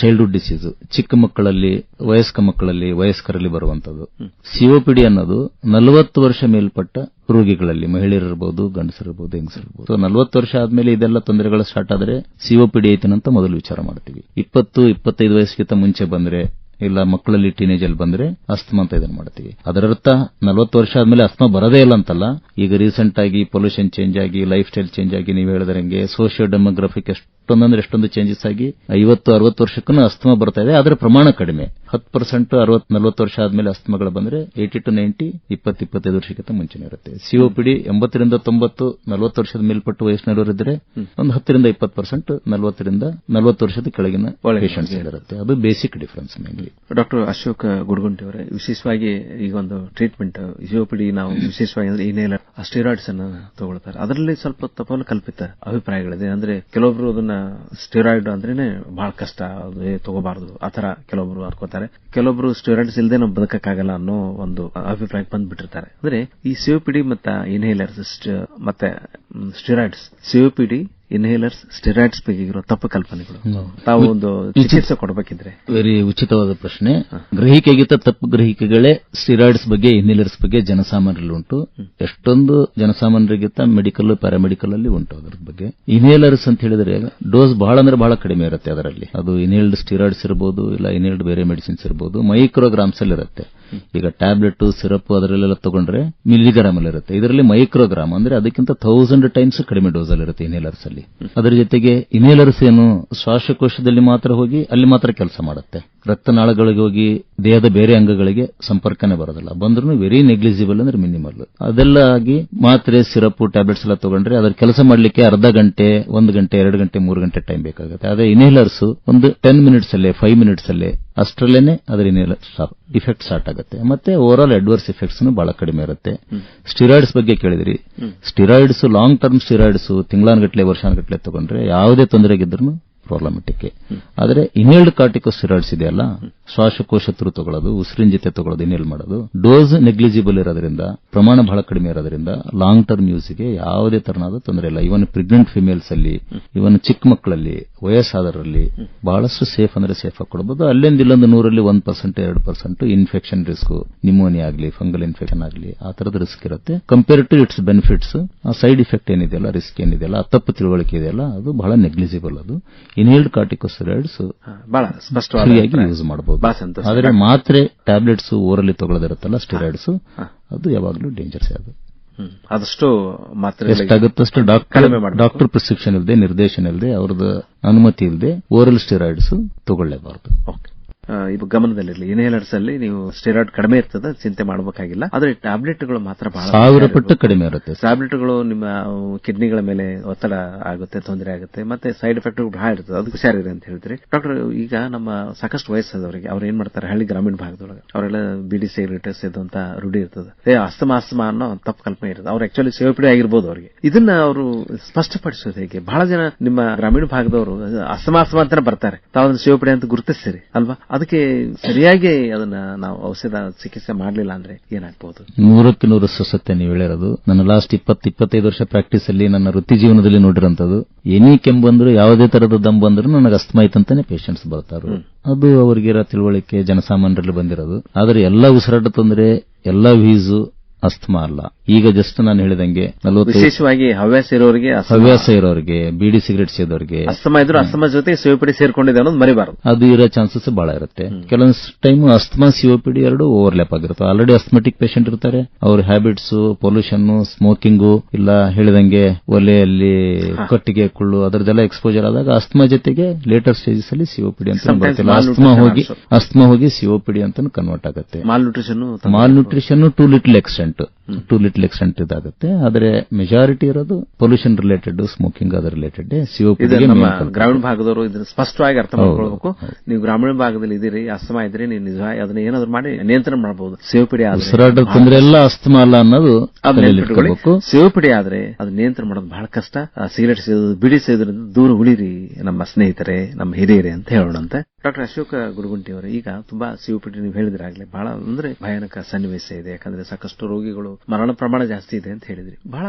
ಚೈಲ್ಡ್ಹುಡ್ ಡಿಸೀಸ್ ಚಿಕ್ಕ ಮಕ್ಕಳಲ್ಲಿ ವಯಸ್ಕ ಮಕ್ಕಳಲ್ಲಿ ವಯಸ್ಕರಲ್ಲಿ ಬರುವಂತದ್ದು ಸಿಒಪಿಡಿ ಅನ್ನೋದು ನಲವತ್ತು ವರ್ಷ ಮೇಲ್ಪಟ್ಟ ರೋಗಿಗಳಲ್ಲಿ ಮಹಿಳೆಯರಿರ್ಬೋದು ಗಂಡಸರಿರ್ಬೋದು ಹೆಂಗಸರಿರ್ಬೋದು ಸೊ, ನಲವತ್ತು ವರ್ಷ ಆದ್ಮೇಲೆ ಇದೆಲ್ಲ ತೊಂದರೆಗಳು ಸ್ಟಾರ್ಟ್ ಆದ್ರೆ ಸಿಒಪಿಡಿ ಐತೇನಂತ ಮೊದಲು ವಿಚಾರ ಮಾಡ್ತೀವಿ. ಇಪ್ಪತ್ತು, ಇಪ್ಪತ್ತೈದು ವಯಸ್ಸಿಗಿಂತ ಮುಂಚೆ ಬಂದ್ರೆ, ಇಲ್ಲ ಮಕ್ಕಳಲ್ಲಿ ಟೀನೇಜ್ ಅಲ್ಲಿ ಬಂದ್ರೆ ಅಸ್ತಮಾ ಅಂತ ಇದನ್ನ ಮಾಡ್ತೀವಿ. ಅದರರ್ಥ ನಲವತ್ತು ವರ್ಷ ಆದ್ಮೇಲೆ ಅಸ್ತಮಾ ಬರದೇ ಇಲ್ಲ ಅಂತಲ್ಲ. ಈಗ ರೀಸೆಂಟ್ ಆಗಿ ಪೊಲ್ಯೂಷನ್ ಚೇಂಜ್ ಆಗಿ ಲೈಫ್ ಸ್ಟೈಲ್ ಚೇಂಜ್ ಆಗಿ, ನೀವು ಹೇಳಿದ್ರಂಗೆ ಸೋಷಿಯೋ ಡೆಮೋಗ್ರಫಿಕ್ ಎಷ್ಟೊಂದಂದ್ರೆ ಎಷ್ಟೊಂದು ಚೇಂಜಸ್ ಆಗಿ ಐವತ್ತು ಅರವತ್ತು ವರ್ಷಕ್ಕೂ ಅಸ್ತಮ ಬರ್ತಾ ಇದೆ ಅದರ ಪ್ರಮಾಣ ಕಡಿಮೆ. ಹತ್ತು ಪರ್ಸೆಂಟ್ ಅರವತ್ತು ನಲವತ್ತು ವರ್ಷ ಆದ್ಮೇಲೆ ಅಸ್ತಮಗಳು ಬಂದ್ರೆ ಏಟಿ ಟು ನೈಂಟಿ ಇಪ್ಪತ್ತು ಇಪ್ಪತ್ತೈದು ವರ್ಷಕ್ಕಿಂತ ಮುಂಚೆನೆ ಇರುತ್ತೆ. ಸಿಒಪಿಡಿ ಎಂಬತ್ತರಿಂದ ತೊಂಬತ್ತು ನಲವತ್ತು ವರ್ಷದ ಮೇಲ್ಪಟ್ಟು ವಯಸ್ಸಿನವರಿದ್ರೆ ಒಂದು ಹತ್ತರಿಂದ ಇಪ್ಪತ್ತು ಪರ್ಸೆಂಟ್ ನಲವತ್ತರಿಂದ ನಲವತ್ತು ವರ್ಷದ ಕೆಳಗಿನ ಪೇಷಂಟ್ಸ್ ಇರುತ್ತೆ. ಅದು basic difference mainly doctor Ashok Gudgunti ಅವರೇ ವಿಶೇಷವಾಗಿ ಈಗ ಒಂದು ಟ್ರೀಟ್ಮೆಂಟ್ ಸಿಒಪಿಡಿ ನಾವು ವಿಶೇಷವಾಗಿ ಅಂದ್ರೆ ಇನೇಲರ್ ಸ್ಟೀರಾಯ್ಡ್ಸ್ ಅನ್ನು ತಗೊಳ್ತಾರೆ. ಅದರಲ್ಲಿ ಸ್ವಲ್ಪ ತಪ್ಪಲು ಕಲ್ಪಿತ ಅಭಿಪ್ರಾಯಗಳಿದೆ. ಅಂದ್ರೆ ಕೆಲವೊಬ್ರು ಅದನ್ನ ಸ್ಟೆರಾಯ್ಡ್ ಅಂದ್ರೇನೆ ಬಹಳ ಕಷ್ಟ. ಅದು ಆ ತಗೋಬಾರ್ದು. ಆತರ ಕೆಲವೊಬ್ರು ಅನ್ಕೋತಾರೆ. ಕೆಲವೊಬ್ರು ಸ್ಟೀರಾಯ್ಡ್ಸ್ ಇಲ್ಲದೆ ನಾವು ಬದುಕಕ್ಕಾಗಲ್ಲ ಅನ್ನೋ ಒಂದು ಅಭಿಪ್ರಾಯಕ್ಕೆ ಬಂದ್ಬಿಟ್ಟಿರ್ತಾರೆ. ಅಂದ್ರೆ ಈ ಸಿಒಪಿಡಿ ಮತ್ತೆ ಇನ್ಹೇಲರ್ಸ್ ಮತ್ತೆ ಸ್ಟೀರಾಯ್ಡ್ಸ್ ಸಿಒಪಿಡಿ ಇನ್ಹೇಲರ್ಸ್ ಸ್ಟೆರಾಯ್ಡ್ಸ್ ಬಗ್ಗೆ ಇರೋ ತಪ್ಪು ಕಲ್ಪನೆಗಳು. ತಾವು ಒಂದು ಚಿಕಿತ್ಸೆ ಕೊಡಬೇಕಿದ್ರೆ. ವೆರಿ ಉಚಿತವಾದ ಪ್ರಶ್ನೆ. ಗ್ರಹಿಕೆಗಿಂತ ತಪ್ಪು ಗ್ರಹಿಕೆಗಳೇ ಸ್ಟಿರಾಯ್ಡ್ಸ್ ಬಗ್ಗೆ ಇನ್ಹೇಲರ್ಸ್ ಬಗ್ಗೆ ಜನಸಾಮಾನ್ಯರಲ್ಲಿ ಉಂಟು. ಎಷ್ಟೊಂದು ಜನಸಾಮಾನ್ಯರಿಗಿಂತ ಮೆಡಿಕಲ್ ಪ್ಯಾರಾಮೆಡಿಕಲ್ ಅಲ್ಲಿ ಉಂಟು ಅದರ ಬಗ್ಗೆ. ಇನ್ಹೇಲರ್ಸ್ ಅಂತ ಹೇಳಿದ್ರೆ ಡೋಸ್ ಬಹಳ ಅಂದ್ರೆ ಬಹಳ ಕಡಿಮೆ ಇರುತ್ತೆ ಅದರಲ್ಲಿ. ಅದು ಇನ್ಹೇಲ್ಡ್ ಸ್ಟಿರಾಯ್ಡ್ಸ್ ಇರಬಹುದು ಇಲ್ಲ ಇನ್ಹೇಲ್ಡ್ ಬೇರೆ ಮೆಡಿಸಿನ್ಸ್ ಇರಬಹುದು ಮೈಕ್ರೋಗ್ರಾಮ್ಸ್ ಅಲ್ಲಿ ಇರುತ್ತೆ ಈಗ ಟ್ಯಾಬ್ಲೆಟ್ ಸಿರಪ್ ಅದರಲ್ಲೆಲ್ಲ ತಗೊಂಡ್ರೆ ಮಿಲಿಗ್ರಾಮ್ ಅಲ್ಲಿ ಇರುತ್ತೆ. ಇದರಲ್ಲಿ ಮೈಕ್ರೋಗ್ರಾಮ್ ಅಂದ್ರೆ ಅದಕ್ಕಿಂತ ಥೌಸಂಡ್ ಟೈಮ್ಸ್ ಕಡಿಮೆ ಡೋಸ್ ಅಲ್ಲಿ ಇರುತ್ತೆ ಇನ್ಹೇಲರ್ಸ್ ಅಲ್ಲಿ. ಅದರ ಜೊತೆಗೆ ಇನ್ಹೇಲರ್ಸ್ ಏನು ಶ್ವಾಸಕೋಶದಲ್ಲಿ ಮಾತ್ರ ಹೋಗಿ ಅಲ್ಲಿ ಮಾತ್ರ ಕೆಲಸ ಮಾಡುತ್ತೆ. ರಕ್ತನಾಳಗಳಿಗೆ ಹೋಗಿ ದೇಹದ ಬೇರೆ ಅಂಗಗಳಿಗೆ ಸಂಪರ್ಕನೇ ಬರೋದಿಲ್ಲ. ಬಂದ್ರೂ ವೆರಿ ನೆಗ್ಲಿಜಿಬಲ್ ಅಂದ್ರೆ ಮಿನಿಮಲ್ ಅದೆಲ್ಲ ಆಗಿ ಮಾತ್ರೆ ಸಿರಪ್ ಟ್ಯಾಬ್ಲೆಟ್ಸ್ ಎಲ್ಲ ತಗೊಂಡ್ರೆ ಅದ್ರ ಕೆಲಸ ಮಾಡಲಿಕ್ಕೆ ಅರ್ಧ ಗಂಟೆ ಒಂದು ಗಂಟೆ ಎರಡು ಗಂಟೆ ಮೂರು ಗಂಟೆ ಟೈಮ್ ಬೇಕಾಗುತ್ತೆ. ಅದೇ ಇನ್ಹೇಲರ್ಸ್ ಒಂದು ಟೆನ್ ಮಿನಿಟ್ಸ್ ಅಲ್ಲೇ ಫೈವ್ ಮಿನಿಟ್ಸ್ ಅಲ್ಲೇ ಅಷ್ಟರಲ್ಲೇನೆ ಅದರ ಇನ್ಹೇಲರ್ ಇಫೆಕ್ಟ್ ಸ್ಟಾರ್ಟ್ ಆಗುತ್ತೆ. ಮತ್ತೆ ಓವರ್ ಆಲ್ ಅಡ್ವರ್ಸ್ ಇಫೆಕ್ಟ್ಸ್ ಬಹಳ ಕಡಿಮೆ ಇರುತ್ತೆ. ಸ್ಟಿರಾಯ್ಡ್ಸ್ ಬಗ್ಗೆ ಕೇಳಿದ್ರಿ. ಸ್ಟಿರಾಯ್ಡ್ಸ್ ಲಾಂಗ್ ಟರ್ಮ್ ಸ್ಟಿರಾಯ್ಡ್ಸ್ ತಿಂಗಳಾನ್ಗಟ್ಲೆ ವರ್ಷಾನ್ಗಟ್ಲೆ ತಗೊಂಡ್ರೆ ಯಾವುದೇ ತೊಂದರೆಗಿದ್ರು ಪ್ರಾಬ್ಲಮೆಟಿಕ್ ಆದರೆ ಇನ್ಹೇಲ್ಡ್ ಕಾರ್ಟಿಕೋಸ್ಟಿರಾಯ್ಡ್ಸ್ ಇದೆಯಲ್ಲ, ಶ್ವಾಸಕೋಶ ತಗೊಳ್ಳೋದು ಉಸಿರಿನ ಜೊತೆ ತಗೊಳ್ಳೋದು ಇನ್ಹೇಲ್ ಮಾಡೋದು ಡೋಸ್ ನೆಗ್ಲಿಜಿಬಲ್ ಇರೋದ್ರಿಂದ, ಪ್ರಮಾಣ ಬಹಳ ಕಡಿಮೆ ಇರೋದ್ರಿಂದ ಲಾಂಗ್ ಟರ್ಮ್ ಯೂಸ್ಗೆ ಯಾವುದೇ ತರನಾದ ತೊಂದರೆ ಇಲ್ಲ. ಇವನ್ ಪ್ರೆಗ್ನೆಂಟ್ ಫಿಮೇಲ್ಸ್ ಅಲ್ಲಿ ಇವನ್ ಚಿಕ್ಕ ಮಕ್ಕಳಲ್ಲಿ ವಯಸ್ಸಾದರಲ್ಲಿ ಬಹಳಷ್ಟು ಸೇಫ್ ಅಂದ್ರೆ ಸೇಫ್ ಆಗಿ ಕೊಡಬಹುದು ಅಲ್ಲಿಂದ ಇಲ್ಲೊಂದು ನೂರಲ್ಲಿ ಒಂದ್ ಪರ್ಸೆಂಟ್ ಎರಡು ಪರ್ಸೆಂಟ್ ಇನ್ಫೆಕ್ಷನ್ ರಿಸ್ಕ್ ನಿಮೋನಿಯಾ ಆಗಲಿ ಫಂಗಲ್ ಇನ್ಫೆಕ್ಷನ್ ಆಗಲಿ, ಆ ತರದ ರಿಸ್ಕ್ ಇರುತ್ತೆ. Compare to its benefits side effect ಏನಿದೆಯಲ್ಲ ರಿಸ್ಕ್ ಏನಿದೆಯಲ್ಲ ತಪ್ಪು ತಿಳುವಳಿಕೆ ಇದೆಯಲ್ಲ, ಅದು ಬಹಳ ನೆಗ್ಲಿಜಿಬಲ್ ಅದು. ಇನ್ಹೇಲ್ಡ್ ಕಾರ್ಟಿಕೋಸ್ಟೆರಾಯ್ಡ್ಸ್ ಬಹಳ ಸ್ಪಷ್ಟವಾಗಿ ಯೂಸ್ ಮಾಡಬಹುದು ಆದರೆ ಮಾತ್ರೆ ಟ್ಯಾಬ್ಲೆಟ್ಸ್ ಓರಲ್ಲಿ ತಗೊಳ್ಳೋದಿರುತ್ತಲ್ಲ ಸ್ಟಿರಾಯ್ಡ್ಸ್ ಅದು ಯಾವಾಗಲೂ ಡೇಂಜರ್ಸ್ ಅದು ಅದಷ್ಟು ಆದಷ್ಟು ಮಾತ್ರೆ ಎಷ್ಟಾಗುತ್ತಷ್ಟು ಡಾಕ್ಟರ್ ಡಾಕ್ಟರ್ ಪ್ರಿಸ್ಕ್ರಿಪ್ಷನ್ ಇಲ್ಲದೆ ನಿರ್ದೇಶನ ಇಲ್ಲದೆ ಅವ್ರದ್ದು ಅನುಮತಿ ಇಲ್ಲದೆ ಓರಲ್ ಸ್ಟಿರಾಯ್ಡ್ಸ್ ತಗೊಳ್ಳೇಬಾರದು. ಓಕೆ ಗಮನದಲ್ಲಿರಲಿ. ಇನ್ಹೇಲರ್ಸ್ ಅಲ್ಲಿ ನೀವು ಸ್ಟೆರಾಯ್ಡ್ ಕಡಿಮೆ ಇರ್ತದೆ ಚಿಂತೆ ಮಾಡಬೇಕಾಗಿಲ್ಲ. ಆದ್ರೆ ಟ್ಯಾಬ್ಲೆಟ್ಗಳು ಮಾತ್ರ ಬಹಳ ಸಾವಿರ ಪಟ್ಟು ಕಡಿಮೆ ಇರುತ್ತೆ ಟ್ಯಾಬ್ಲೆಟ್ಗಳು ನಿಮ್ಮ ಕಿಡ್ನಿಗಳ ಮೇಲೆ ಒತ್ತಡ ಆಗುತ್ತೆ ತೊಂದರೆ ಆಗುತ್ತೆ ಮತ್ತೆ ಸೈಡ್ ಎಫೆಕ್ಟ್ ಬಹಳ ಇರ್ತದೆ. ಅದು ಹುಷಾರಿದೆ ಅಂತ ಹೇಳಿದ್ರೆ ಡಾಕ್ಟರ್ ಈಗ ನಮ್ಮ ಸಾಕಷ್ಟು ವಯಸ್ಸಾದವರಿಗೆ ಅವ್ರು ಏನ್ ಮಾಡ್ತಾರೆ ಹಳ್ಳಿ ಗ್ರಾಮೀಣ ಭಾಗದೊಳಗೆ ಅವರೆಲ್ಲ ಬಿಡಿ ಸಿಗರೇಟ್ ಇದ್ದಂತ ರೂಢಿ ಇರ್ತದೆ. ಏ ಅಸ್ತಮ ಅಸ್ತಮ ಅನ್ನೋ ತಪ್ಪು ಕಲ್ಪನೆ ಇರ್ತದೆ. ಅವ್ರು ಆಕ್ಚುಲಿ ಸೇವಪಿಡಿ ಆಗಿರ್ಬೋದು ಅವರಿಗೆ. ಇದನ್ನ ಅವರು ಸ್ಪಷ್ಟಪಡಿಸೋದು ಹೇಗೆ? ಬಹಳ ಜನ ನಿಮ್ಮ ಗ್ರಾಮೀಣ ಭಾಗದವರು ಅಸ್ತಮ ಅಸ್ತಮ ಅಂತ ಬರ್ತಾರೆ. ತಾವು ಸೇವಪಿಡಿ ಅಂತ ಗುರುತಿಸ್ತೀರಿ ಅಲ್ವಾ? ಅದಕ್ಕೆ ಸರಿಯಾಗಿ ಅದನ್ನ ನಾವು ಔಷಧ ಚಿಕಿತ್ಸೆ ಮಾಡಲಿಲ್ಲ ಅಂದ್ರೆ ಏನಾಗ್ಬಹುದು ನೂರಕ್ಕೆ ನೂರು ಸತ್ಯ ನೀವು ಹೇಳಿರೋದು. ನನ್ನ ಲಾಸ್ಟ್ ಇಪ್ಪತ್ತು ಇಪ್ಪತ್ತೈದು ವರ್ಷ ಪ್ರಾಕ್ಟೀಸ್ ಅಲ್ಲಿ ನನ್ನ ವೃತ್ತಿ ಜೀವನದಲ್ಲಿ ನೋಡಿರೋಂಥದ್ದು. ಎನಿ ಕೆಂಬಂದ್ರೂ ಬಂದ್ರು ಯಾವುದೇ ತರದ ದಮ್ ಬಂದ್ರು ನನಗೆ ಅಸ್ತಮ ಐತಂತಾನೆ ಪೇಷಂಟ್ಸ್ ಬರ್ತಾರೆ. ಅದು ಅವರಿಗಿರೋ ತಿಳುವಳಿಕೆ ಜನಸಾಮಾನ್ಯರಲ್ಲಿ ಬಂದಿರೋದು. ಆದರೆ ಎಲ್ಲ ಉಸಿರಾಟ ತೊಂದರೆ ಎಲ್ಲ ವೀಸು ಅಸ್ತಮಾ ಅಲ್ಲ. ಈಗ ಜಸ್ಟ್ ನಾನು ಹೇಳಿದಂಗೆ ವಿಶೇಷವಾಗಿ ಹವ್ಯಾಸ ಇರೋರಿಗೆ ಹವ್ಯಾಸ ಇರೋರಿಗೆ ಬಿಡಿ ಸಿಗರೇಟ್ ಸೇದೋರಿಗೆ. ಅಸ್ತಮ ಇದ್ರು ಅಸ್ತಮ ಜೊತೆ ಸಿಒಪಿಡಿ ಸೇರ್ಕೊಂಡಿದೆ ಅನ್ನೋದು ಮರಿಬಾರದು. ಅದು ಇರೋ ಚಾನ್ಸಸ್ ಬಹಳ ಇರುತ್ತೆ. ಕೆಲವೊಂದು ಟೈಮ್ ಅಸ್ತಮಾ ಸಿಒಪಿಡಿ ಎರಡು ಓವರ್ಲ್ಯಾಪ್ ಆಗಿರುತ್ತೆ. ಆಲ್ರೆಡಿ ಅಸ್ಮೆಟಿಕ್ ಪೇಷಂಟ್ ಇರ್ತಾರೆ. ಅವ್ರ ಹ್ಯಾಬಿಟ್ಸ್ ಪೊಲ್ಯೂಷನ್ ಸ್ಮೋಕಿಂಗು ಇಲ್ಲ ಹೇಳಿದಂಗೆ ಒಲೆಯಲ್ಲಿ ಕಟ್ಟಿಗೆ ಕುಳ್ಳು ಅದರದೆಲ್ಲ ಎಕ್ಸ್ಪೋಜರ್ ಆದಾಗ ಅಸ್ತಮಾ ಜೊತೆಗೆ ಲೇಟರ್ ಸ್ಟೇಜಸ್ ಅಲ್ಲಿ ಸಿಒಪಿಡಿ ಅಂತ Sometimes ಬರ್ತಿಲ್ಲ ಅಸ್ತಮಾ malnutrition ಹೋಗಿ ಅಸ್ತಮಾ ಹೋಗಿ ಸಿಒಪಿಡಿ ಅಂತ ಕನ್ವರ್ಟ್ ಆಗುತ್ತೆ. Malnutrition malnutrition to little extent to little extent ಇದಾಗುತ್ತೆ. ಆದರೆ ಮೆಜಾರಿಟಿ ಇರೋದು ಪೊಲ್ಯೂಷನ್ ರಿಲೇಟೆಡ್ ಸ್ಮೋಕಿಂಗ್ ಅದರ ರಿಲೇಟೆಡ್ ಗ್ರಾಮೀಣ ಭಾಗದವರು ಇದನ್ನ ಸ್ಪಷ್ಟವಾಗಿ ಅರ್ಥ ಮಾಡ್ಕೊಳ್ಬೇಕು. ನೀವು ಗ್ರಾಮೀಣ ಭಾಗದಲ್ಲಿ ಇದ್ದೀರಿ ಅಸ್ತಮ ಇದ್ರಿ ನೀವು ನಿಜ ಅದನ್ನ ಏನಾದ್ರು ಮಾಡಿ ನಿಯಂತ್ರಣ ಮಾಡಬಹುದು ಸೇವಪಡಿ ಆದ್ರೆ ಉಸಿರಾಟದ ತೊಂದರೆ ಎಲ್ಲ ಅಸ್ತಮಾ ಅಲ್ಲ ಅನ್ನೋದು. ಸೇವಪಡಿ ಆದ್ರೆ ಅದು ನಿಯಂತ್ರಣ ಮಾಡೋದು ಬಹಳ ಕಷ್ಟ. ಆ ಸಿಗರೇಟ್ ಸೇದೋದು ಬಿಡಿ ಸೇದ್ರಿಂದ ದೂರ ಉಳಿರಿ ನಮ್ಮ ಸ್ನೇಹಿತರೆ ನಮ್ಮ ಹಿರಿಯರೇ ಅಂತ ಹೇಳೋಣಂತೆ. ಡಾಕ್ಟರ್ ಅಶೋಕ ಗುರುಗುಂಟಿ ಅವರು ಈಗ ತುಂಬಾ ಸಿಒಪಿಟಿ ನೀವು ಹೇಳಿದ್ರಾಗ್ಲೇ ಬಹಳ ಅಂದ್ರೆ ಭಯಾನಕ ಸನ್ನಿವೇಶ ಇದೆ ಯಾಕಂದ್ರೆ ಸಾಕಷ್ಟು ರೋಗಿಗಳು ಮರಣ ಪ್ರಮಾಣ ಜಾಸ್ತಿ ಇದೆ ಅಂತ ಹೇಳಿದ್ರಿ. ಬಹಳ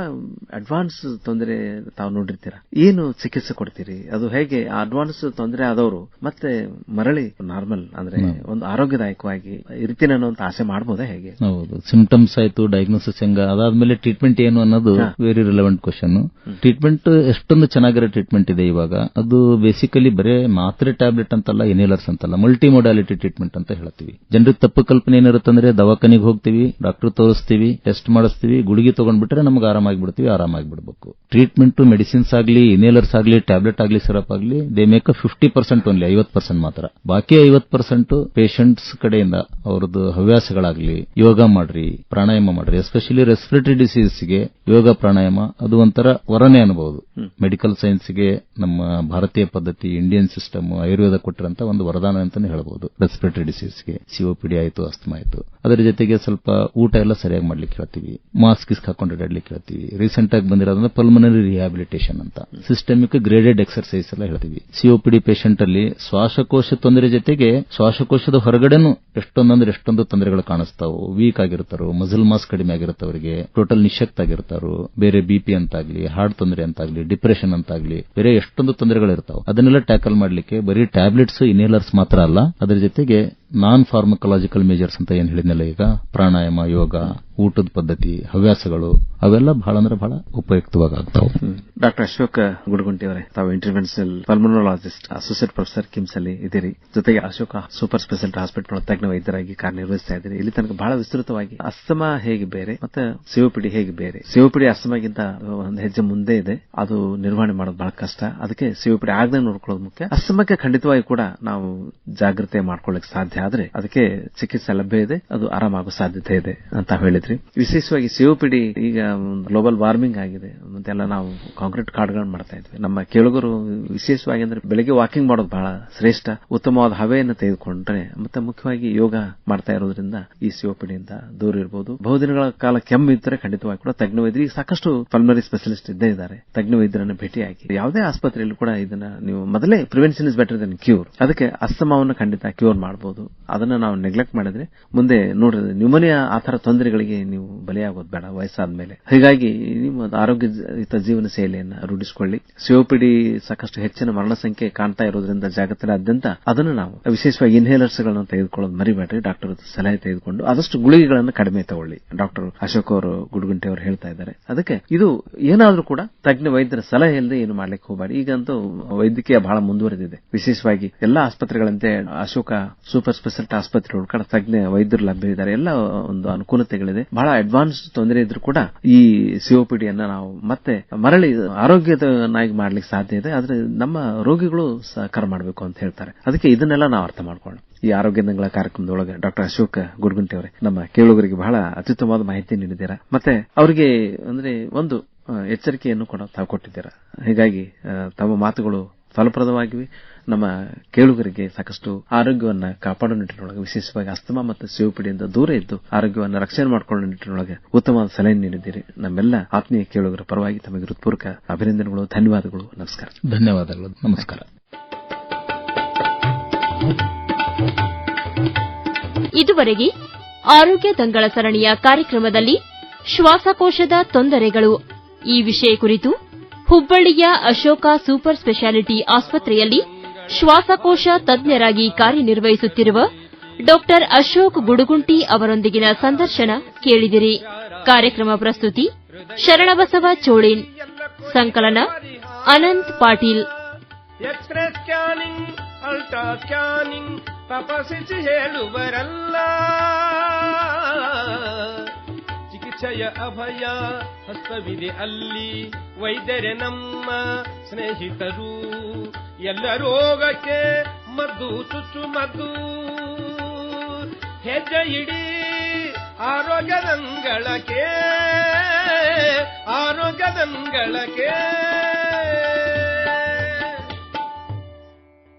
ಅಡ್ವಾನ್ಸ್ ತೊಂದರೆ ತಾವು ನೋಡಿರ್ತೀರಾ? ಏನು ಚಿಕಿತ್ಸೆ ಕೊಡ್ತೀರಿ? ಅದು ಹೇಗೆ ಅಡ್ವಾನ್ಸ್ ತೊಂದರೆ ಆದವರು ಮತ್ತೆ ಮರಳಿ ನಾರ್ಮಲ್ ಅಂದ್ರೆ ಒಂದು ಆರೋಗ್ಯದಾಯಕವಾಗಿ ಇರ್ತೀನಿ ಅನ್ನೋಂತ ಆಸೆ ಮಾಡಬಹುದಾ ಹೇಗೆ? ಹೌದು. ಸಿಂಪ್ಟಮ್ಸ್ ಆಯ್ತು ಡಯಾಗ್ನೋಸಿಸ್ ಹೆಂಗ ಅದಾದ್ಮೇಲೆ ಟ್ರೀಟ್ಮೆಂಟ್ ಏನು ಅನ್ನೋದು ವೆರಿ ರಿಲೆವೆಂಟ್ ಕ್ವಶನ್ ಟ್ರೀಟ್ಮೆಂಟ್ ಎಷ್ಟೊಂದು ಚೆನ್ನಾಗಿರೋ ಟ್ರೀಟ್ಮೆಂಟ್ ಇದೆ ಇವಾಗ. ಅದು ಬೇಸಿಕಲಿ ಬರೇ ಮಾತ್ರೆ ಟ್ಯಾಬ್ಲೆಟ್ ಅಂತಲ್ಲ ಇನ್ಹೇಲರ್ಸ್ ಅಂತಲ್ಲ. ಮಲ್ಟಿ ಮೊಡಾಲಿಟಿ ಟ್ರೀಟ್ಮೆಂಟ್ ಅಂತ ಹೇಳ್ತೀವಿ. ಜನರಿಗೆ ತಪ್ಪು ಕಲ್ಪನೆ ಏನಿರುತ್ತಂದ್ರೆ ದವಾಖಾನಿಗೆ ಹೋಗ್ತೀವಿ ಡಾಕ್ಟರ್ ತೋರಿಸ್ತೀವಿ ಟೆಸ್ಟ್ ಮಾಡಿಸ್ತೀವಿ ಗುಳಿಗೆ ತಗೊಂಡ್ಬಿಟ್ರೆ ನಮ್ಗೆ ಆರಾಮಾಗಿ ಬಿಡ್ತೀವಿ ಆರಾಮಾಗಿ ಬಿಡಬೇಕು. ಟ್ರೀಟ್ಮೆಂಟ್ ಮೆಡಿಸಿನ್ಸ್ ಆಗಲಿ ಇನೇಲರ್ಸ್ ಆಗಲಿ ಟ್ಯಾಬ್ಲೆಟ್ ಆಗಲಿ ಸಿರಪ್ ಆಗಲಿ they make fifty percent only ಐವತ್ತು ಪರ್ಸೆಂಟ್ ಮಾತ್ರ. ಬಾಕಿ ಐವತ್ತು ಪರ್ಸೆಂಟ್ ಪೇಷಂಟ್ಸ್ ಕಡೆಯಿಂದ ಅವರದ್ದು ಹವ್ಯಾಸಗಳಾಗ್ಲಿ ಯೋಗ ಮಾಡ್ರಿ ಪ್ರಾಣಾಯಾಮ ಮಾಡ್ರಿ ಎಸ್ಪೆಷಲಿ ರೆಸ್ಪಿರೇಟರಿ ಡಿಸೀಸ್ಗೆ ಯೋಗ ಪ್ರಾಣಾಯಾಮ ಅದು ಒಂಥರ ವರನೇ ಅನ್ಬಹುದು ಮೆಡಿಕಲ್ ಸೈನ್ಸ್ಗೆ ನಮ್ಮ ಭಾರತೀಯ ಪದ್ಧತಿ ಇಂಡಿಯನ್ ಸಿಸ್ಟಮ್ ಆಯುರ್ವೇದ ಕೊಟ್ಟಿರಂತ ಒಂದು ವರದಾನ ಅಂತಾನೆ ಹೇಳಬಹುದು ರೆಸ್ಪಿರೇಟರಿ ಡಿಸೀಸ್ಗೆ ಸಿಒಪಿಡಿ ಆಯಿತು, ಅಸ್ತಮ ಆಯಿತು. ಅದರ ಜೊತೆಗೆ ಸ್ವಲ್ಪ ಊಟ ಎಲ್ಲ ಸರಿಯಾಗಿ ಮಾಡ್ಲಿಕ್ಕೆ ಹೇಳ್ತೀವಿ. ಮಾಸ್ಕ್ ಇಸ್ಕ್ ಹಾಕೊಂಡು ಅಡ್ಡಾಡ್ಲಿಕ್ಕೆ ಹೇಳ್ತೀವಿ. ರೀಸೆಂಟ್ ಆಗಿ ಬಂದಿರೋದ್ರಿಂದ ಪಲ್ಮನರಿ ರಿಹಾಬಿಲಿಟೇಷನ್ ಅಂತ. ಸಿಸ್ಟಮಿಕ್ ಗ್ರೇಡೆಡ್ ಎಕ್ಸರ್ಸೈಸ್ ಎಲ್ಲ ಹೇಳ್ತೀವಿ. ಸಿಒಪಿಡಿ ಪೇಷಂಟ್ ಅಲ್ಲಿ ಶ್ವಾಸಕೋಶ ತೊಂದರೆ ಜೊತೆಗೆ ಶ್ವಾಸಕೋಶದ ಹೊರಗಡೆನೂ ಎಷ್ಟೊಂದಂದ್ರೆ ಎಷ್ಟೊಂದು ತೊಂದರೆಗಳು ಕಾಣಿಸ್ತಾವು. ವೀಕ್ ಆಗಿರ್ತಾರೋ ಮಸಲ್ ಮಾಸ್ ಕಡಿಮೆ ಆಗಿರುತ್ತವರಿಗೆ ಟೋಟಲ್ ನಿಶಕ್ತ ಆಗಿರ್ತಾರೋ, ಬೇರೆ ಬಿಪಿ ಅಂತಾಗ್ಲಿ ಹಾರ್ಟ್ ತೊಂದರೆ ಅಂತಾಗ್ಲಿ ಡಿಪ್ರೆಷನ್ ಅಂತಾಗ್ಲಿ, ಬೇರೆ ಎಷ್ಟೊಂದು ತೊಂದರೆಗಳಿರ್ತಾವೆ. ಅದನ್ನೆಲ್ಲ ಟ್ಯಾಕಲ್ ಮಾಡ್ಲಿಕ್ಕೆ ಬರೀ ಟ್ಯಾಬ್ಲೆಟ್ಸ್ ಇನ್ಹೇಲರ್ಸ್ ಮಾತ್ರ ಅಲ್ಲ ಅದರ ಜೊತೆಗೆ ನಾನ್ ಫಾರ್ಮಕಲಾಜಿಕಲ್ ಮೇಜರ್ಸ್ ಅಂತ ಏನ್ ಹೇಳಿದ್ನಲ್ಲ ಈಗ? ಪ್ರಾಣಾಯಾಮ, ಯೋಗ, ಊಟದ ಪದ್ಧತಿ, ಹವ್ಯಾಸಗಳು, ಅವೆಲ್ಲ ಬಹಳ ಅಂದ್ರೆ ಬಹಳ ಉಪಯುಕ್ತವಾಗಿ ಆಗ್ತಾವೆ ಡಾಕ್ಟರ್ ಅಶೋಕ್ ಗುಡಗುಂಟಿ ಅವರೇ ತಾವು interventional pulmonologist associate professor KIMS ಅಲ್ಲಿ ಇದ್ದೀರಿ. ಜೊತೆಗೆ ಅಶೋಕ ಸೂಪರ್ ಸ್ಪೆಷಾಲಿಟಿ ಹಾಸ್ಪಿಟಲ್ ತಜ್ಞ ವೈದ್ಯರಾಗಿ ಕಾರ್ಯನಿರ್ವಹಿಸ್ತಾ ಇದ್ದೀರಿ. ಇಲ್ಲಿ ತನಕ ಬಹಳ ವಿಸ್ತೃತವಾಗಿ ಅಸ್ತಮ ಹೇಗೆ ಬೇರೆ, ಮತ್ತೆ ಸಿಒಪಿಡಿ ಹೇಗೆ ಬೇರೆ? ಸಿಒಪಿಡಿ ಅಸ್ತಮಗಿಂತ ಒಂದು ಹೆಜ್ಜೆ ಮುಂದೆ ಇದೆ. ಅದು ನಿರ್ವಹಣೆ ಮಾಡೋದು ಬಹಳ ಕಷ್ಟ. ಅದಕ್ಕೆ ಸಿಒಪಿಡಿ ಆಗದೆ ನೋಡ್ಕೊಳ್ಳೋದು ಮುಖ್ಯ. ಅಸ್ತಮಕ್ಕೆ ಖಂಡಿತವಾಗಿ ಕೂಡ ನಾವು ಜಾಗ್ರತೆ ಮಾಡ್ಕೊಳ್ಳಕ್ ಸಾಧ್ಯ ಆದ್ರೆ ಅದಕ್ಕೆ ಚಿಕಿತ್ಸೆ ಲಭ್ಯ ಇದೆ, ಅದು ಆರಾಮಾಗೋ ಸಾಧ್ಯತೆ ಇದೆ ಅಂತ ಹೇಳಿದ್ರಿ. ವಿಶೇಷವಾಗಿ ಸಿಒಪಿಡಿ ಈಗ ಗ್ಲೋಬಲ್ ವಾರ್ಮಿಂಗ್ ಆಗಿದೆ ಮತ್ತೆಲ್ಲ ನಾವು ಕಾಂಕ್ರೀಟ್ ಕಾರ್ಡ್ಗಳನ್ನು ಮಾಡ್ತಾ ಇದ್ವಿ. ನಮ್ಮ ಕೇಳುಗರು ವಿಶೇಷವಾಗಿ ಅಂದ್ರೆ ಬೆಳಿಗ್ಗೆ ವಾಕಿಂಗ್ ಮಾಡೋದು ಬಹಳ ಶ್ರೇಷ್ಠ. ಉತ್ತಮವಾದ ಹವೆಯನ್ನು ತೆಗೆದುಕೊಂಡ್ರೆ ಮತ್ತೆ ಮುಖ್ಯವಾಗಿ ಯೋಗ ಮಾಡ್ತಾ ಇರೋದ್ರಿಂದ ಈ ಸಿಒಪಿಡಿಯಿಂದ ದೂರ ಇರಬಹುದು ಬಹುದಿನಗಳ ಕಾಲ ಕೆಮ್ಮು ಇದ್ದರೆ ಖಂಡಿತವಾಗಿ ಕೂಡ ತಜ್ಞ ವೈದ್ಯರು ಸಾಕಷ್ಟು ಪಲ್ಮರಿ ಸ್ಪೆಷಲಿಸ್ಟ್ ಇದ್ದೇ ಇದ್ದಾರೆ. ತಜ್ಞ ವೈದ್ಯರನ್ನು ಭೇಟಿಯಾಗಿ ಯಾವುದೇ ಆಸ್ಪತ್ರೆಯಲ್ಲೂ ಕೂಡ ಇದನ್ನ ನೀವು ಮೊದಲೇ prevention is better than cure ಅದಕ್ಕೆ ಅಸ್ತಮಾವನ್ನು ಖಂಡಿತ ಕ್ಯೂರ್ ಮಾಡಬಹುದು ಅದನ್ನ ನಾವು ನೆಗ್ಲೆಕ್ಟ್ ಮಾಡಿದ್ರೆ, ಮುಂದೆ ನೋಡ್ರಿ ನ್ಯೂಮೋನಿಯಾ ಆ ತರ ತೊಂದರೆಗಳಿಗೆ ನೀವು ಬಲಿಯಾಗೋದು ಬೇಡ ವಯಸ್ಸಾದ ಮೇಲೆ ಹೀಗಾಗಿ ನಿಮ್ಮ ಆರೋಗ್ಯಯುತ ಜೀವನ ಶೈಲಿಯನ್ನು ರೂಢಿಸಿಕೊಳ್ಳಿ. ಸಿಒಪಿಡಿ ಸಾಕಷ್ಟು ಹೆಚ್ಚಿನ ಮರಣ ಸಂಖ್ಯೆ ಕಾಣ್ತಾ ಇರೋದ್ರಿಂದ ಜಾಗತಿನಾದ್ಯಂತ ಅದನ್ನು ನಾವು ವಿಶೇಷವಾಗಿ ಇನ್ಹೇಲರ್ಸ್ಗಳನ್ನು ತೆಗೆದುಕೊಳ್ಳೋದು ಮರಿಬೇಡ್ರಿ ಡಾಕ್ಟರ್ ಸಲಹೆ ತೆಗೆದುಕೊಂಡು ಆದಷ್ಟು ಗುಳಿಗೆಗಳನ್ನು ಕಡಿಮೆ ತಗೊಳ್ಳಿ. ಡಾಕ್ಟರ್ ಅಶೋಕ್ ಅವರು ಗುಡುಗುಂಟೆ ಅವರು ಹೇಳ್ತಾ ಇದ್ದಾರೆ. ಅದಕ್ಕೆ ಇದು ಏನಾದರೂ ಕೂಡ ತಜ್ಞ ವೈದ್ಯರ ಸಲಹೆ ಇಲ್ಲದೆ ಏನು ಮಾಡ್ಲಿಕ್ಕೆ ಹೋಗಬಾರ್ದು ಈಗಂತೂ ವೈದ್ಯಕೀಯ ಬಹಳ ಮುಂದುವರೆದಿದೆ. ವಿಶೇಷವಾಗಿ ಎಲ್ಲಾ ಆಸ್ಪತ್ರೆಗಳಂತೆ ಅಶೋಕ ಸೂಪರ್ ಆಸ್ಪತ್ರೆ ಕೂಡ ತಜ್ಞ ವೈದ್ಯರು ಲಭ್ಯ ಇದ್ದಾರೆ. ಎಲ್ಲ ಒಂದು ಅನುಕೂಲತೆಗಳಿದೆ. ಬಹಳ ಅಡ್ವಾನ್ಸ್ ತೊಂದರೆ ಇದ್ರೂ ಕೂಡ ಈ ಸಿಒಪಿಡಿಯನ್ನ ನಾವು ಮತ್ತೆ ಮರಳಿ ಆರೋಗ್ಯದನ್ನಾಗಿ ಮಾಡ್ಲಿಕ್ಕೆ ಸಾಧ್ಯ ಇದೆ. ಆದ್ರೆ ನಮ್ಮ ರೋಗಿಗಳು ಸಹಕಾರ ಮಾಡಬೇಕು ಅಂತ ಹೇಳ್ತಾರೆ. ಅದಕ್ಕೆ ಇದನ್ನೆಲ್ಲ ನಾವು ಅರ್ಥ ಮಾಡ್ಕೊಳ್ಳೋಣ. ಈ ಆರೋಗ್ಯ ದಿನಗಳ ಕಾರ್ಯಕ್ರಮದೊಳಗೆ ಡಾಕ್ಟರ್ ಅಶೋಕ್ ಗುಡ್ಗುಂಟಿ ಅವರೇ ನಮ್ಮ ಕೇಳುಗರಿಗೆ ಬಹಳ ಅತ್ಯುತ್ತಮವಾದ ಮಾಹಿತಿ ನೀಡಿದ್ದೀರಾ. ಮತ್ತೆ ಅವರಿಗೆ ಅಂದ್ರೆ ಒಂದು ಎಚ್ಚರಿಕೆಯನ್ನು ಕೂಡ ತಾವು ಕೊಟ್ಟಿದ್ದೀರಾ. ಹೀಗಾಗಿ ತಮ್ಮ ಮಾತುಗಳು ಫಲಪ್ರದವಾಗಿವೆ. ನಮ್ಮ ಕೇಳುಗರಿಗೆ ಸಾಕಷ್ಟು ಆರೋಗ್ಯವನ್ನು ಕಾಪಾಡುವ ನಿಟ್ಟಿನೊಳಗೆ ವಿಶೇಷವಾಗಿ ಅಸ್ತಮಾ ಮತ್ತು ಸಿಒಪಿಡಿಯಿಂದ ದೂರ ಇದ್ದು ಆರೋಗ್ಯವನ್ನು ರಕ್ಷಣೆ ಮಾಡಿಕೊಳ್ಳುವ ನಿಟ್ಟಿನೊಳಗೆ ಉತ್ತಮವಾದ ಸಲಹೆ ನೀಡಿದ್ದೀರಿ. ನಮ್ಮೆಲ್ಲ ಆತ್ಮೀಯ ಕೇಳುಗರ ಪರವಾಗಿ ತಮಗೆ ಹೃತ್ಪೂರ್ವಕ ಅಭಿನಂದನೆಗಳು ಧನ್ಯವಾದಗಳು ನಮಸ್ಕಾರ. ಧನ್ಯವಾದಗಳು ನಮಸ್ಕಾರ. ಇದುವರೆಗೆ ಆರೋಗ್ಯ ದಂಗಳ ಸರಣಿಯ ಕಾರ್ಯಕ್ರಮದಲ್ಲಿ ಶ್ವಾಸಕೋಶದ ತೊಂದರೆಗಳು ಈ ವಿಷಯ ಕುರಿತು ಹುಬ್ಬಳ್ಳಿಯ ಅಶೋಕ ಸೂಪರ್ ಸ್ಪೆಷಾಲಿಟಿ ಆಸ್ಪತ್ರೆಯಲ್ಲಿ ಶ್ವಾಸಕೋಶ ತಜ್ಞರಾಗಿ ಕಾರ್ಯನಿರ್ವಹಿಸುತ್ತಿರುವ ಡಾಕ್ಟರ್ ಅಶೋಕ್ ಗುಡುಗುಂಟಿ ಅವರೊಂದಿಗಿನ ಸಂದರ್ಶನ ಕೇಳಿದಿರಿ. ಕಾರ್ಯಕ್ರಮ ಪ್ರಸ್ತುತಿ ಶರಣಬಸವ ಚೋಳಿನ್. ಸಂಕಲನ ಅನಂತ್ ಪಾಟೀಲ್. ತಪಸಿಸಿ ಹೇಳುವರಲ್ಲ. ಚಿಕಿತ್ಸೆಯ ಅಭಯ ಹಸ್ತವಿದೆ ಅಲ್ಲಿ ವೈದ್ಯರೆ ನಮ್ಮ ಸ್ನೇಹಿತರು. ಎಲ್ಲ ರೋಗಕ್ಕೆ ಮದ್ದು, ಚುಚ್ಚು ಮದ್ದು, ಹೆಜ್ಜೆ ಇಡಿ ಆರೋಗ್ಯದಂಗಳಕ್ಕೆ ಆರೋಗ್ಯದಂಗಳಕ್ಕೆ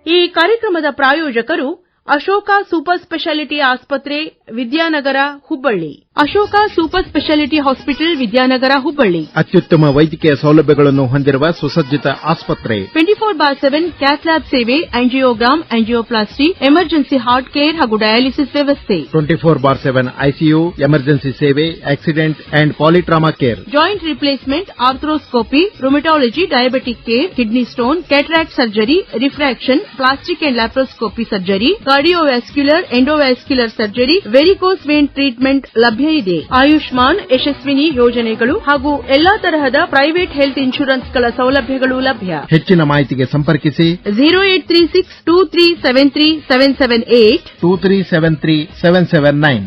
ಈ ಕಾರ್ಯಕ್ರಮದ ಪ್ರಾಯೋಜಕರು ಅಶೋಕ ಸೂಪರ್ ಸ್ಪೆಷಾಲಿಟಿ ಆಸ್ಪತ್ರೆ Vidyanagar Hubballi. Ashoka super speciality hospital Vidyanagar Hubballi. ಅತ್ಯುತ್ತಮ ವೈದ್ಯಕೀಯ ಸೌಲಭ್ಯಗಳನ್ನು ಹೊಂದಿರುವ ಸುಸಜ್ಜಿತ ಆಸ್ಪತ್ರೆ. Twenty four bar seven cath lab ಸೇವೆ angiogram angioplasty emergency heart care ಹಾಗೂ ಡಯಾಲಿಸಿಸ್ ವ್ಯವಸ್ಥೆ. Twenty four bar seven ICU emergency ಸೇವೆ accident and polytrauma care joint replacement arthroscopy rheumatology diabetic care kidney stone cataract surgery refraction plastic and laparoscopy surgery cardiovascular endovascular surgery varicose vein treatment ಲಭ್ಯ ಇದೆ ಆಯುಷ್ಮಾನ್ ಯಶಸ್ವಿನಿ ಯೋಜನೆಗಳು ಹಾಗೂ ಎಲ್ಲಾ ತರಹದ private health ಇನ್ಶೂರೆನ್ಸ್ಗಳ ಸೌಲಭ್ಯಗಳು ಲಭ್ಯ. ಹೆಚ್ಚಿನ ಮಾಹಿತಿಗೆ ಸಂಪರ್ಕಿಸಿ. Zero eight three six two three seven three seven seven eight two three seven three seven seven nine